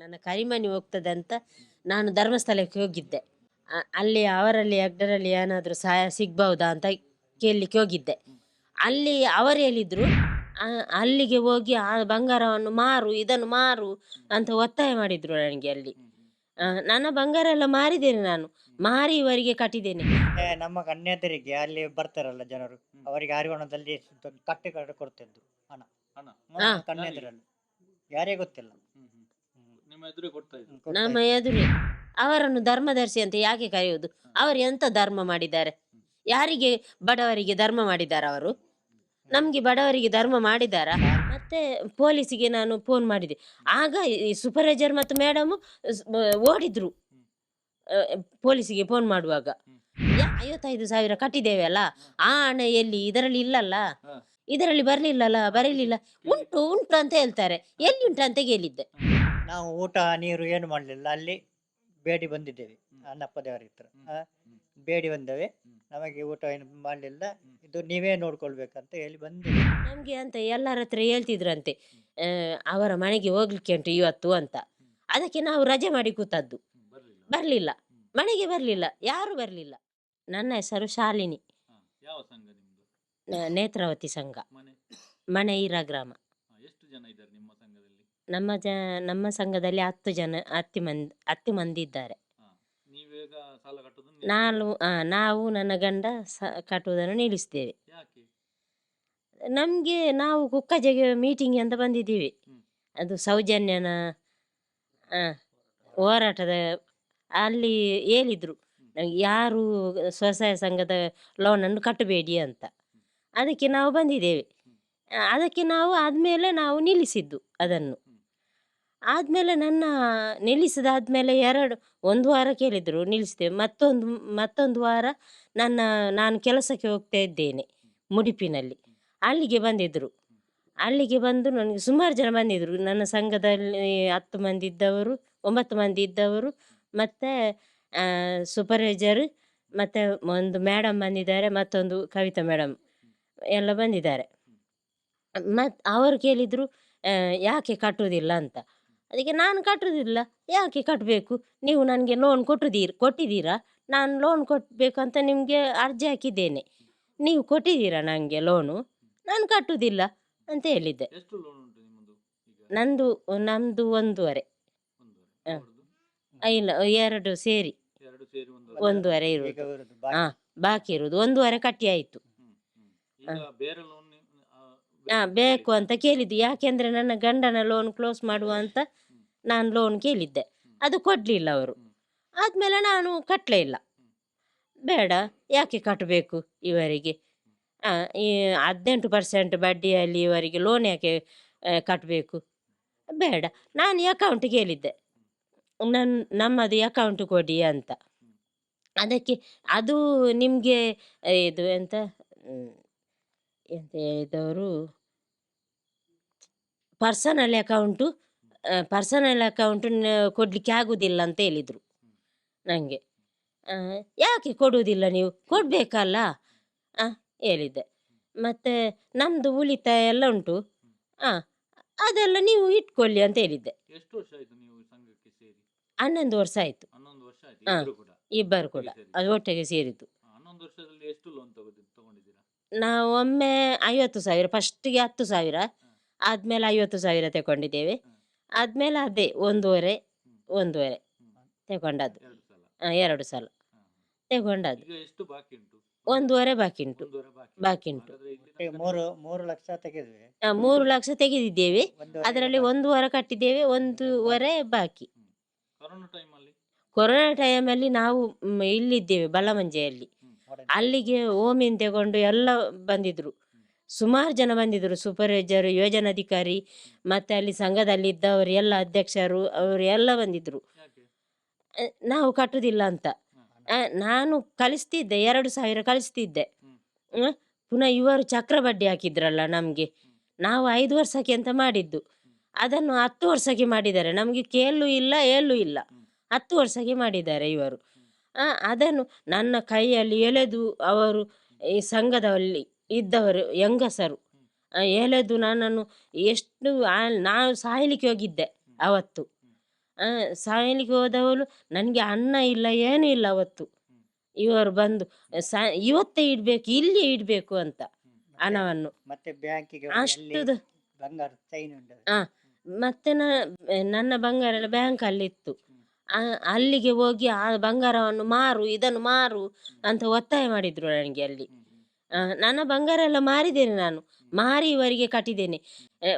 ನನ್ನ ಕರಿಮನಿ ಹೋಗ್ತದೆ ಅಂತ ನಾನು ಧರ್ಮಸ್ಥಳಕ್ಕೆ ಹೋಗಿದ್ದೆ. ಅಲ್ಲಿ ಅವರಲ್ಲಿ ಅಗ್ಡರಲ್ಲಿ ಏನಾದರೂ ಸಹಾಯ ಸಿಗ್ಬಹುದಾ ಅಂತ ಕೇಳಲಿಕ್ಕೆ ಹೋಗಿದ್ದೆ. ಅಲ್ಲಿ ಅವರು ಹೇಳಿದ್ರು ಆ, ಅಲ್ಲಿಗೆ ಹೋಗಿ ಆ ಬಂಗಾರವನ್ನು ಮಾರು ಇದನ್ನು ಮಾರು ಅಂತ ಒತ್ತಾಯ ಮಾಡಿದ್ರು ನನಗೆ ಅಲ್ಲಿ. ಆ, ನನ್ನ ಬಂಗಾರ ಎಲ್ಲ ಮಾರಿದ್ದೇನೆ ನಾನು. ಮಾರಿ ಇವರಿಗೆ ಕಟ್ಟಿದ್ದೇನೆ. ಮತ್ತೆ ನಮ್ಮ ಕನ್ಯಾದರಿಗೆ ಅಲ್ಲಿ ಬರ್ತಾರಲ್ಲ ಜನರು ಅವರಿಗೆ ಹರಿವಣದಲ್ಲಿ ಕಟ್ಟೆ ಕಟ್ಟೆ ಕೊಡ್ತಿದ್ರು ಹಣ. ಹಣ. ಹಾ. ಕನ್ಯಾದರಲ್ಲಿ ಯಾರೇ ಗೊತ್ತಿಲ್ಲ. ನಿಮ್ಮ ಎದುರೇ ಕೊಡ್ತಾ ಇದ್ರು. ಕೊಡ್ತಾ ನಮ್ಮ ಎದುರು. ಅವರನ್ನು ಧರ್ಮದರ್ಶಿ ಅಂತ ಯಾಕೆ ಕರೆಯುವುದು? ಅವರು ಎಂತ ಧರ್ಮ ಮಾಡಿದ್ದಾರೆ? ಯಾರಿಗೆ ಬಡವರಿಗೆ ಧರ್ಮ ಮಾಡಿದ್ದಾರೆ ಅವರು? ನಮ್ಗೆ ಬಡವರಿಗೆ ಧರ್ಮ ಮಾಡಿದ್ದಾರಾ? ಮತ್ತೆ ಪೊಲೀಸಿಗೆ ನಾನು ಫೋನ್ ಮಾಡಿದೆ. ಆಗ ಈ ಸೂಪರ್ವೈಸರ್ ಮತ್ತು ಮೇಡಮ್ ಓಡಿದ್ರು. ಆ, ಪೊಲೀಸಿಗೆ ಫೋನ್ ಮಾಡುವಾಗ. ಯಾ ಐವತ್ತೈದು ಸಾವಿರ ಕಟ್ಟಿದ್ದೇವೆ ಅಲ್ಲ ಆ ಹಣ ಎಲ್ಲಿ? ಇದರಲ್ಲಿ ಇಲ್ಲಲ್ಲ? ಇದರಲ್ಲಿ ಬರ್ಲಿಲ್ಲಲ್ಲ? ಬರಲಿಲ್ಲ? ಉಂಟು ಉಂಟು ಅಂತ ಹೇಳ್ತಾರೆ. ಎಲ್ಲಿ ಉಂಟು ಅಂತ ಕೇಳಿದ್ದೆ. ನಾವು ಊಟ ನೀರು ಏನು ಮಾಡಲಿಲ್ಲ. ಅಲ್ಲಿ ಬೇಡಿ ಬಂದಿದ್ದೇವೆ ಅನ್ನಪ್ಪ ದೇವರ ಹತ್ರ. ಆ, ಬೇಡಿ ಬಂದೇವೆ. ನಮಗೆ ಊಟ ಏನು ಮಾಡಲಿಲ್ಲ. ಇದು ನೀವೇ ನೋಡ್ಕೊಳ್ಬೇಕಂತ ಹೇಳಿ ಬಂದಿದೆ ನಮಗೆ ಅಂತ ಎಲ್ಲರ ಹತ್ರ ಹೇಳ್ತಿದ್ರಂತೆ. ಆ, ಅವರ ಮನೆಗೆ ಹೋಗ್ಲಿಕ್ಕೆ ಉಂಟು ಇವತ್ತು ಅಂತ. ಅದಕ್ಕೆ ನಾವು ರಜೆ ಮಾಡಿ ಕೂತದ್ದು. ಬರಲಿಲ್ಲ. ಬರ್ಲಿಲ್ಲ. ಮನೆಗೆ ಬರಲಿಲ್ಲ. ಯಾರು ಬರಲಿಲ್ಲ. ನನ್ನ ಹೆಸರು ಶಾಲಿನಿ. ಯಾವ ಸಂಘ ನಿಮ್ದು? ನ- ನೇತ್ರಾವತಿ ಸಂಘ. ಮನೆ. ಮನೆ ಈರ ಗ್ರಾಮ. ಹಾ, ಎಷ್ಟು ಜನ ಇದ್ದಾರೆ ನಿಮ್ಮ ನಮ್ಮ ಜ ನಮ್ಮ ಸಂಘದಲ್ಲಿ ಹತ್ತು ಜನ ಹತ್ತು ಮಂದಿ ಹತ್ತು ಮಂದಿ ಇದ್ದಾರೆ. ನಾಲ್ ನೀವೀಗ ಸಾಲ ಕಟ್ಟೋದು ನಾನು ಆ, ನಾವು ನನ್ನ ಗಂಡ ಸ ಕಟ್ಟುವುದನ್ನು ನಿಲ್ಲಿಸ್ತೇವೆ. ಯಾಕೆ? ನಮಗೆ ನಾವು ಕುಕ್ಕಜೆಗೆ ಮೀಟಿಂಗ್ ಅಂತ ಬಂದಿದ್ದೀವಿ. ಹ್ಮ್. ಅದು ಸೌಜನ್ಯನ ಆ, ಹೋರಾಟದ ಅಲ್ಲಿ ಹೇಳಿದರು. ನಮ್ಗೆ ಯಾರು ಸ್ವಸಹಾಯ ಸಂಘದ ಲೋನನ್ನು ಕಟ್ಟಬೇಡಿ ಅಂತ. ಅದಕ್ಕೆ ನಾವು ಬಂದಿದ್ದೇವೆ. ಆ, ಅದಕ್ಕೆ ನಾವು ಆದಮೇಲೆ ನಾವು ನಿಲ್ಲಿಸಿದ್ದು ಅದನ್ನು. ಆದಮೇಲೆ ನನ್ನ ನಿಲ್ಲಿಸಿದಾದ್ಮೇಲೆ ಎರಡು, ಒಂದು ವಾರ ಕೇಳಿದರು ನಿಲ್ಲಿಸಿದೆ ಮತ್ತೊಂದು ಮತ್ತೊಂದು ವಾರ ನನ್ನ, ನಾನು ಕೆಲಸಕ್ಕೆ ಹೋಗ್ತಾ ಇದ್ದೇನೆ ಮುಡಿಪಿನಲ್ಲಿ. ಅಲ್ಲಿಗೆ ಬಂದಿದ್ದರು ಅಲ್ಲಿಗೆ ಬಂದು ನನಗೆ ಸುಮಾರು ಜನ ಬಂದಿದ್ದರು ನನ್ನ ಸಂಘದಲ್ಲಿ ಹತ್ತು ಮಂದಿ ಇದ್ದವರು, ಒಂಬತ್ತು ಮಂದಿ ಇದ್ದವರು, ಮತ್ತು ಸೂಪರ್ವೈಸರ್ ಮತ್ತು ಒಂದು ಮೇಡಮ್ ಬಂದಿದ್ದಾರೆ, ಮತ್ತೊಂದು ಕವಿತಾ ಮೇಡಮ್ ಎಲ್ಲ ಬಂದಿದ್ದಾರೆ. ಮತ್ತು ಅವರು ಕೇಳಿದರು ಯಾಕೆ ಕಟ್ಟುವುದಿಲ್ಲ ಅಂತ. ಅದಕ್ಕೆ ನಾನು ಕಟ್ಟುವುದಿಲ್ಲ ಯಾಕೆ ಕಟ್ಟಬೇಕು? ನೀವು ನನಗೆ ಲೋನ್ ಕೊಟ್ಟಿದ್ದೀರಿ ಕೊಟ್ಟಿದ್ದೀರಾ? ನಾನು ಲೋನ್ ಕೊಟ್ಟಬೇಕು ಅಂತ ನಿಮಗೆ ಅರ್ಜಿ ಹಾಕಿದ್ದೇನೆ. ನೀವು ಕೊಟ್ಟಿದ್ದೀರಾ ನನಗೆ ಲೋನು ನಾನು ಕಟ್ಟುವುದಿಲ್ಲ ಅಂತ ಹೇಳಿದ್ದೆ. ಎಷ್ಟು ಲೋನ್ ಉಂಟು ನಿಮ್ಮದು ಈಗ? ನಂದು ನಮ್ಮದು ಒಂದೂವರೆ. ಇಲ್ಲ ಎರಡು ಸೇರಿ. ಒಂದೂವರೆ. ಇರುವುದು. ಹಾಂ ಬಾಕಿ. ಇರುವುದು ಒಂದೂವರೆ ಕಟ್ಟಿ ಆಯಿತು. ಹ್ಮ್, ಹ್ಮ್. ಈಗ ಬೇರೆ ಲೋನ್ ಹಾಂ ಬೇಕು ಅಂತ ಕೇಳಿದ್ದು. ಯಾಕೆಂದರೆ ನನ್ನ ಗಂಡನ ಲೋನ್ ಕ್ಲೋಸ್ ಮಾಡುವ ಅಂತ ನಾನು ಲೋನ್ ಕೇಳಿದ್ದೆ ಅದು ಕೊಡಲಿಲ್ಲ ಅವರು. ಆದಮೇಲೆ ನಾನು ಕಟ್ಟಲೇ ಇಲ್ಲ. ಬೇಡ ಯಾಕೆ ಕಟ್ಟಬೇಕು ಇವರಿಗೆ ಹದಿನೆಂಟು ಪರ್ಸೆಂಟ್ ಬಡ್ಡಿಯಲ್ಲಿ ಇವರಿಗೆ ಲೋನ್ ಯಾಕೆ ಕಟ್ಟಬೇಕು ಬೇಡ ನಾನು ಅಕೌಂಟ್ ಕೇಳಿದ್ದೆ ನನ್ನ ನಮ್ಮದು ಅಕೌಂಟ್ ಕೊಡಿ ಅಂತ. ಅದಕ್ಕೆ ಅದು ನಿಮಗೆ ಇದು ಎಂತ ಎಂತ ಹೇಳಿದವರು ಪರ್ಸನಲ್ ಅಕೌಂಟು ಪರ್ಸನಲ್ ಅಕೌಂಟ್ ಕೊಡಲಿಕ್ಕೆ ಆಗುವುದಿಲ್ಲ ಅಂತ ಹೇಳಿದರು. ನನಗೆ ಯಾಕೆ ಕೊಡುವುದಿಲ್ಲ ನೀವು? ಕೊಡಬೇಕಲ್ಲ? ಹೇಳಿದ್ದೆ. ಮತ್ತು ನಮ್ಮದು ಉಳಿತಾಯ ಎಲ್ಲ ಉಂಟು. ಹಾಂ ಅದೆಲ್ಲ ನೀವು ಇಟ್ಕೊಳ್ಳಿ ಅಂತ ಹೇಳಿದ್ದೆ. ಎಷ್ಟು ವರ್ಷ ಆಯ್ತು ನೀವು ಸಂಘಕ್ಕೆ ಸೇರಿ? ಹನ್ನೊಂದು ವರ್ಷ ಆಯಿತು. ಹನ್ನೊಂದು ವರ್ಷ ಆಯ್ತು ಹಾ. ಇಬ್ರು ಕೂಡ? ಇಬ್ಬರು ಕೂಡ. ಅದು ಒಟ್ಟಿಗೆ ಸೇರಿದ್ದು. ಹಾ, ಹನ್ನೊಂದು ವರ್ಷದಲ್ಲಿ ಎಷ್ಟು ಲೋನ್ ತಗೊಂಡಿದ್ದೀರಾ? ನಾವು ಒಮ್ಮೆ ಐವತ್ತು ಸಾವಿರ ಫಸ್ಟಿಗೆ ಹತ್ತು ಸಾವಿರ. ಆದಮೇಲೆ ಐವತ್ತು ಸಾವಿರ ತಗೊಂಡಿದ್ದೇವೆ ಆದಮೇಲೆ ಅದೇ ಒಂದೂವರೆ ಒಂದೂವರೆ ತಗೊಂಡದ್ದು. ಎರಡು ಸಲ. ಆ, ಎರಡು ಸಲ ತಗೊಂಡದ್ದು. ಒಂದೂವರೆ ಬಾಕಿ ಉಂಟು. ಬಾಕಿ ಉಂಟು. ಮೂರು ಮೂರು ಲಕ್ಷ ತೆಗೆದ್ವಿ. ಆ, ಮೂರು ಲಕ್ಷ ತೆಗೆದಿದ್ದೇವೆ. ಅದರಲ್ಲಿ. ಒಂದೂವರೆ ಕಟ್ಟಿದ್ದೇವೆ ಒಂದೂವರೆ ಬಾಕಿ. ಕೊರೋನಾ ಟೈಮಲ್ಲಿ? ನಾವು ಇಲ್ಲಿದ್ದೇವೆ ಬಲಮಂಜೆಯಲ್ಲಿ. ಅಲ್ಲಿಗೆ ಓಮಿನ್ ತಗೊಂಡು ಎಲ್ಲ ಬಂದಿದ್ರು. ಸುಮಾರು ಜನ ಬಂದಿದ್ದರು ಸೂಪರ್ವೈಸರ್ ಯೋಜನಾಧಿಕಾರಿ ಮತ್ತು ಅಲ್ಲಿ ಸಂಘದಲ್ಲಿ ಇದ್ದವರು ಎಲ್ಲ ಅಧ್ಯಕ್ಷರು ಅವರು ಎಲ್ಲ ಬಂದಿದ್ರು. ನಾವು ಕಟ್ಟುವುದಿಲ್ಲ ಅಂತ. ನಾನು ಕಳಿಸ್ತಿದ್ದೆ ಎರಡು ಸಾವಿರ ಕಳಿಸ್ತಿದ್ದೆ. ಹ್ಮ್. ಪುನಃ ಇವರು ಚಕ್ರ ಬಡ್ಡಿ ಹಾಕಿದ್ರಲ್ಲ ನಮಗೆ. ನಾವು ಐದು ವರ್ಷಕ್ಕೆ ಅಂತ ಮಾಡಿದ್ದು. ಅದನ್ನು ಹತ್ತು ವರ್ಷಕ್ಕೆ ಮಾಡಿದ್ದಾರೆ. ನಮಗೆ ಕೇಳು ಇಲ್ಲ ಏಳು ಇಲ್ಲ. ಹತ್ತು ವರ್ಷಕ್ಕೆ ಮಾಡಿದ್ದಾರೆ ಇವರು. ಅದನ್ನು ನನ್ನ ಕೈಯಲ್ಲಿ ಎಳೆದು ಅವರು ಈ ಸಂಘದಲ್ಲಿ ಇದ್ದವರು ಹೆಂಗಸರು. ಆ, ಎಳೆದು ನನ್ನನ್ನು ಎಷ್ಟು ನಾನು ಸಾಯಲಿಕ್ಕೆ ಹೋಗಿದ್ದೆ ಅವತ್ತು. ಆ, ಸಾಯಲಿಕ್ಕೆ ಹೋದವಳು ನನಗೆ ಅನ್ನ ಇಲ್ಲ ಏನೂ ಇಲ್ಲ ಅವತ್ತು. ಇವರು ಬಂದು ಸಾ ಇವತ್ತೇ ಇಡಬೇಕು ಇಲ್ಲಿ ಇಡಬೇಕು ಅಂತ ಹಣವನ್ನು. ಮತ್ತೆ ಬ್ಯಾಂಕಿಗೆ ಅಷ್ಟು ಮತ್ತೆ ನನ್ನ ಬಂಗಾರ ಎಲ್ಲ ಬ್ಯಾಂಕಲ್ಲಿ ಇತ್ತು ಅಲ್ಲಿಗೆ ಹೋಗಿ ಆ ಬಂಗಾರವನ್ನು ಮಾರು ಇದನ್ನು ಮಾರು ಅಂತ ಒತ್ತಾಯ ಮಾಡಿದ್ರು ನನಗೆ ಅಲ್ಲಿ. ನನ್ನ ಬಂಗಾರ ಎಲ್ಲ ಮಾರಿದ್ದೇನೆ ನಾನು. ಮಾರಿ ಇವರಿಗೆ ಕಟ್ಟಿದ್ದೇನೆ.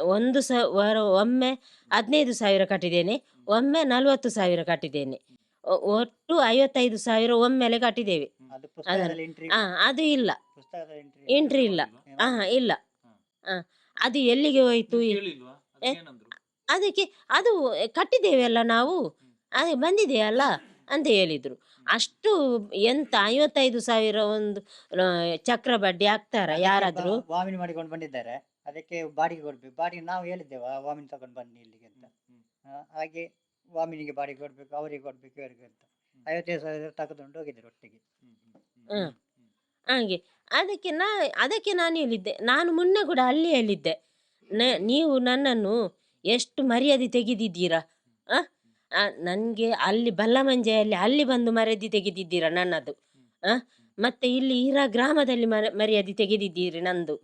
ಒಂದು ಸ ವರ ಒಮ್ಮೆ ಹದಿನೈದು ಸಾವಿರ ಕಟ್ಟಿದ್ದೇನೆ ಒಮ್ಮೆ ನಲವತ್ತು ಸಾವಿರ ಕಟ್ಟಿದ್ದೇನೆ. ಒಟ್ಟು ಐವತ್ತೈದು ಸಾವಿರ ಒಮ್ಮೆಲೆ ಕಟ್ಟಿದ್ದೇವೆ. ಅದು ಪುಸ್ತಕದಲ್ಲಿ ಎಂಟ್ರಿ ಆ ಅದು ಇಲ್ಲ. ಪುಸ್ತಕದ ಎಂಟ್ರಿ ಎಂಟ್ರಿ ಇಲ್ಲ. ಹಾ ಇಲ್ಲ. ಆ, ಅದು ಎಲ್ಲಿಗೆ ಹೋಯ್ತು? ಅದಕ್ಕೆ ಅದು ಕಟ್ಟಿದ್ದೇವೆ ಅಲ್ಲ ನಾವು ಅದೇ ಬಂದಿದೆಯಲ್ಲ ಅಂತ ಹೇಳಿದ್ರು. ಅಷ್ಟು ಎಂತ ಐವತ್ತೈದು ಸಾವಿರ ಒಂದು ಚಕ್ರ ಬಡ್ಡಿ ಹಾಕ್ತಾರ ಯಾರಾದ್ರೂ. ವಾಮಿನ್ ಮಾಡಿಕೊಂಡು ಬಂದಿದ್ದಾರೆ. ಅದಕ್ಕೆ ಬಾಡಿಗೆ ಕೊಡ್ಬೇಕು. ಬಾಡಿಗೆ ನಾವು ಹೇಳಿದ್ದೇವೆ ವಾಮಿನ್ ವಾಮಿನಿ ತಗೊಂಡು ಬನ್ನಿ ಇಲ್ಲಿಗೆ ಅಂತ. ಆ, ಹಾಗೆ ವಾಮಿನಿಗೆ ಬಾಡಿಗೆ ಕೊಡ್ಬೇಕು ಅವರಿಗೆ ಕೊಡ್ಬೇಕು ಇವರಿಗೆ ಅಂತ. ಐವತ್ತೈದು ಸಾವಿರ ತಗೊಂಡು ಹೋಗಿದ್ದಾರೆ ಒಟ್ಟಿಗೆ. ಹ್ಮ್. ಹಾಗೆ ಅದಕ್ಕೆ ನಾ ಅದಕ್ಕೆ ನಾನು ಹೇಳಿದ್ದೆ. ನಾನು ಮೊನ್ನೆ ಕೂಡ ಅಲ್ಲಿ ಹೇಳಿದ್ದೆ. ನ- ನೀವು ನನ್ನನ್ನು ಎಷ್ಟು ಮರ್ಯಾದೆ ತೆಗೆದಿದ್ದೀರಾ? ಆ? ನನಗೆ ಅಲ್ಲಿ ಬಲ್ಲಮಂಜೆಯಲ್ಲಿ ಅಲ್ಲಿ ಬಂದು ಮರ್ಯಾದೆ ತೆಗೆದಿದ್ದೀರಾ ನನ್ನದು? ಆ ಮತ್ತೆ ಇಲ್ಲಿ ಇರ ಗ್ರಾಮದಲ್ಲಿ ಮರ ಮರ್ಯಾದೆ ತೆಗೆದಿದ್ದೀರಿ ನಂದು?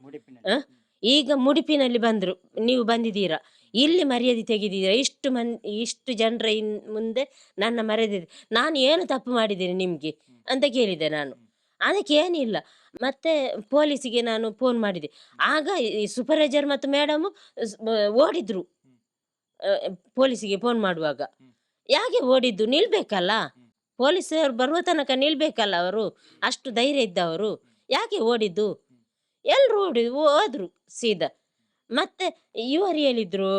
ಆ? ಈಗ ಮುಡಿಪಿನಲ್ಲಿ ಬಂದರು ನೀವು ಬಂದಿದ್ದೀರಾ? ಇಲ್ಲಿ ಮರ್ಯಾದೆ ತೆಗೆದಿದ್ದೀರಾ? ಇಷ್ಟು ಮನ್ ಇಷ್ಟು ಜನರ ಇನ್ ಮುಂದೆ ನನ್ನ ಮರ್ಯಾದೆ ನಾನು ಏನು ತಪ್ಪು ಮಾಡಿದ್ದೇನೆ ನಿಮಗೆ? ಅಂತ ಕೇಳಿದೆ ನಾನು. ಅದಕ್ಕೆ ಏನಿಲ್ಲ. ಮತ್ತೆ ಪೊಲೀಸಿಗೆ ನಾನು ಫೋನ್ ಮಾಡಿದೆ. ಆಗ ಈ ಸೂಪರ್ವೈಸರ್ ಮತ್ತು ಮೇಡಮ್ ಓಡಿದ್ರು. ಪೊಲೀಸಿಗೆ ಫೋನ್ ಮಾಡುವಾಗ. ಯಾಕೆ ಓಡಿದ್ದು? ನಿಲ್ಬೇಕಲ್ಲ? ಪೊಲೀಸರು ಬರುವ ತನಕ ನಿಲ್ಬೇಕಲ್ಲ ಅವರು? ಅಷ್ಟು ಧೈರ್ಯ ಇದ್ದವರು. ಯಾಕೆ ಓಡಿದ್ದು? ಎಲ್ಲರೂ ಓಡಿ ಹೋದ್ರು ಸೀದಾ. ಮತ್ತೆ ಇವರು ಹೇಳಿದ್ರು,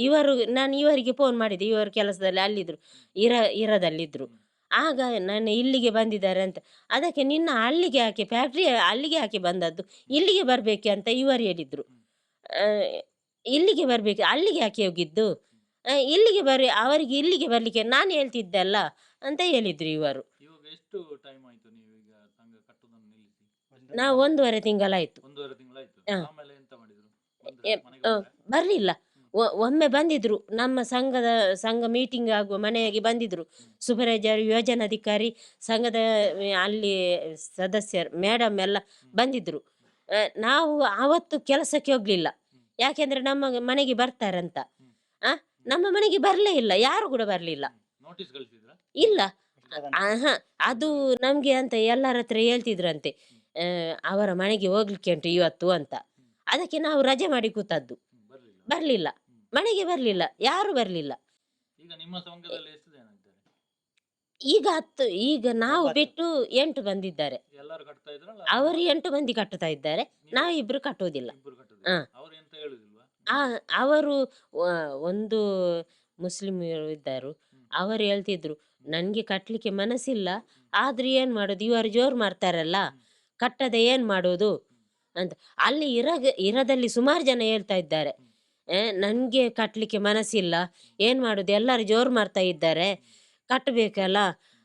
ಇವರು, ನಾನು ಇವರಿಗೆ ಫೋನ್ ಮಾಡಿದೆ, ಇವರು ಕೆಲಸದಲ್ಲಿ ಅಲ್ಲಿದ್ರು, ಇರ, ಇರದಲ್ಲಿದ್ರು. ಆಗ ನಾನು ಇಲ್ಲಿಗೆ ಬಂದಿದ್ದಾರೆ ಅಂತ. ಅದಕ್ಕೆ ನಿನ್ನ ಅಲ್ಲಿಗೆ ಹಾಕಿ ಫ್ಯಾಕ್ಟ್ರಿ ಅಲ್ಲಿಗೆ ಹಾಕಿ ಬಂದದ್ದು, ಇಲ್ಲಿಗೆ ಬರಬೇಕೆ ಅಂತ ಇವರು ಹೇಳಿದ್ರು. ಇಲ್ಲಿಗೆ ಬರಬೇಕು, ಅಲ್ಲಿಗೆ ಯಾಕೆ ಹೋಗಿದ್ದು? ಇಲ್ಲಿಗೆ ಬರ್ರಿ ಅವರಿಗೆ ಇಲ್ಲಿಗೆ ಬರಲಿಕ್ಕೆ ನಾನು ಹೇಳ್ತಿದ್ದೆ ಅಲ್ಲ? ಅಂತ ಹೇಳಿದ್ರು ಇವರು. ಇವಾಗ ಎಷ್ಟು ಟೈಮ್ ಆಯ್ತು ನೀವು ಈಗ ಸಂಘ ಕಟ್ಟುದನ್ನು ನಿಲ್ಲಿಸಿ? ಒಂದು- ನಾವು ಒಂದೂವರೆ ತಿಂಗಳಾಯ್ತು? ಬರಲಿಲ್ಲ. ಒಮ್ಮೆ ಬಂದಿದ್ರು. ನಮ್ಮ ಸಂಘದ ಸಂಘ ಮೀಟಿಂಗ್ ಆಗುವ ಮನೆಯಾಗಿ ಬಂದಿದ್ರು. ಸೂಪರ್ವೈಸರ್ ಯೋಜನಾಧಿಕಾರಿ ಸಂಘದ ಅಲ್ಲಿ ಸದಸ್ಯರು ಮೇಡಮ್ ಎಲ್ಲ ಬಂದಿದ್ರು. ನಾವು ಆವತ್ತು ಕೆಲಸಕ್ಕೆ ಹೋಗ್ಲಿಲ್ಲ. ಯಾಕೆಂದ್ರೆ ನಮ್ಮ ಮನೆಗೆ ಬರ್ತಾರಂತ. ಆ ನಮ್ಮ ಮನೆಗೆ ಬರಲೇ ಇಲ್ಲ ಯಾರು ಕೂಡ ಬರಲಿಲ್ಲ. ನೋಟಿಸ್ ಕಳಿಸಿದ್ರ ಇಲ್ಲ. ಆಹಾ ಅದು ನಮ್ಗೆ ಅಂತ ಎಲ್ಲರ ಹತ್ರ ಹೇಳ್ತಿದ್ರಂತೆ. ಆ, ಅವರ ಮನೆಗೆ ಹೋಗ್ಲಿಕ್ಕೆ ಉಂಟು ಇವತ್ತು ಅಂತ. ಅದಕ್ಕೆ ನಾವು ರಜೆ ಮಾಡಿ ಕೂತದ್ದು. ಬರ್ಲಿಲ್ಲ. ಬರಲಿಲ್ಲ. ಮನೆಗೆ ಬರಲಿಲ್ಲ ಯಾರು ಬರಲಿಲ್ಲ. ಈಗ ನಿಮ್ಮ ಸಂಘದಲ್ಲಿ ಎಷ್ಟು ಜನ ಇದ್ದಾರೆ? ಈಗ ಹತ್ತು ಈಗ ನಾವು ಬಿಟ್ಟು ಎಂಟು ಬಂದಿದ್ದಾರೆ. ಎಲ್ಲರೂ ಕಟ್ತಾ ಇದ್ರಲ್ಲ? ಅವರು ಎಂಟು ಮಂದಿ ಕಟ್ಟುತ್ತಾ ಇದ್ದಾರೆ. ನಾವಿಬ್ರು ಕಟ್ಟುವುದಿಲ್ಲ. ಇಬ್ಬರು ಕಟ್ಟುದು ಹಾ. ಅವ್ರು ಎಂತ ಹೇಳುದಿಲ್ವಾ ಆ ಅವರು ಆ, ಒಂದು ಮುಸ್ಲಿಮ್ ಇದ್ದರು. ಅವರು ಹೇಳ್ತಿದ್ರು ನನಗೆ ಕಟ್ಟಲಿಕ್ಕೆ ಮನಸ್ಸಿಲ್ಲ ಆದ್ರೆ ಏನು ಮಾಡೋದು? ಇವರು ಜೋರು ಮಾಡ್ತಾರಲ್ಲ ಕಟ್ಟದೆ ಏನು ಮಾಡೋದು? ಅಂತ. ಅಲ್ಲಿ ಇರ ಇರದಲ್ಲಿ ಸುಮಾರು ಜನ ಹೇಳ್ತಾ ಇದ್ದಾರೆ ನನಗೆ ಕಟ್ಟಲಿಕ್ಕೆ ಮನಸ್ಸಿಲ್ಲ ಏನು ಮಾಡೋದು? ಎಲ್ಲರೂ ಜೋರು ಮಾಡ್ತಾ ಇದ್ದಾರೆ ಕಟ್ಟಬೇಕಲ್ಲ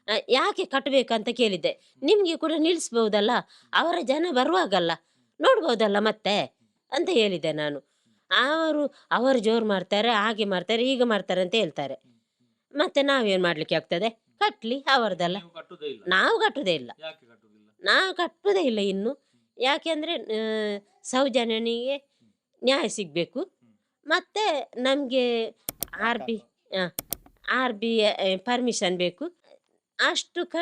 ಆ, ಯಾಕೆ ಕಟ್ಟಬೇಕಂತ ಕೇಳಿದ್ದೆ. ನಿಮಗೆ ಕೂಡ ನಿಲ್ಲಿಸ್ಬೋದಲ್ಲ ಅವರ ಜನ ಬರುವಾಗಲ್ಲ ನೋಡ್ಬೋದಲ್ಲ ಮತ್ತೆ? ಅಂತ ಹೇಳಿದೆ ನಾನು. ಅವರು ಅವರು ಜೋರು ಮಾಡ್ತಾರೆ ಹಾಗೆ ಮಾಡ್ತಾರೆ ಹೀಗೆ ಮಾಡ್ತಾರೆ ಅಂತ ಹೇಳ್ತಾರೆ. ಮತ್ತೆ ನಾವೇನು ಮಾಡ್ಲಿಕ್ಕೆ ಆಗ್ತದೆ? ಕಟ್ಲಿ ಅವರದಲ್ಲ. ನೀವು ಕಟ್ಟುದೇ ಇಲ್ಲ. ನಾವು ಕಟ್ಟುದೇ ಇಲ್ಲ. ಯಾಕೆ ಕಟ್ಟುದಿಲ್ಲ? ನಾವು ಕಟ್ಟುವುದೇ ಇಲ್ಲ ಇನ್ನು. ಯಾಕೆಂದರೆ ಸೌಜನ್ಯನಿಗೆ ನ್ಯಾಯ ಸಿಗಬೇಕು. ಮತ್ತು ನಮಗೆ R B R B permission ಬೇಕು. ಅಷ್ಟು ಕ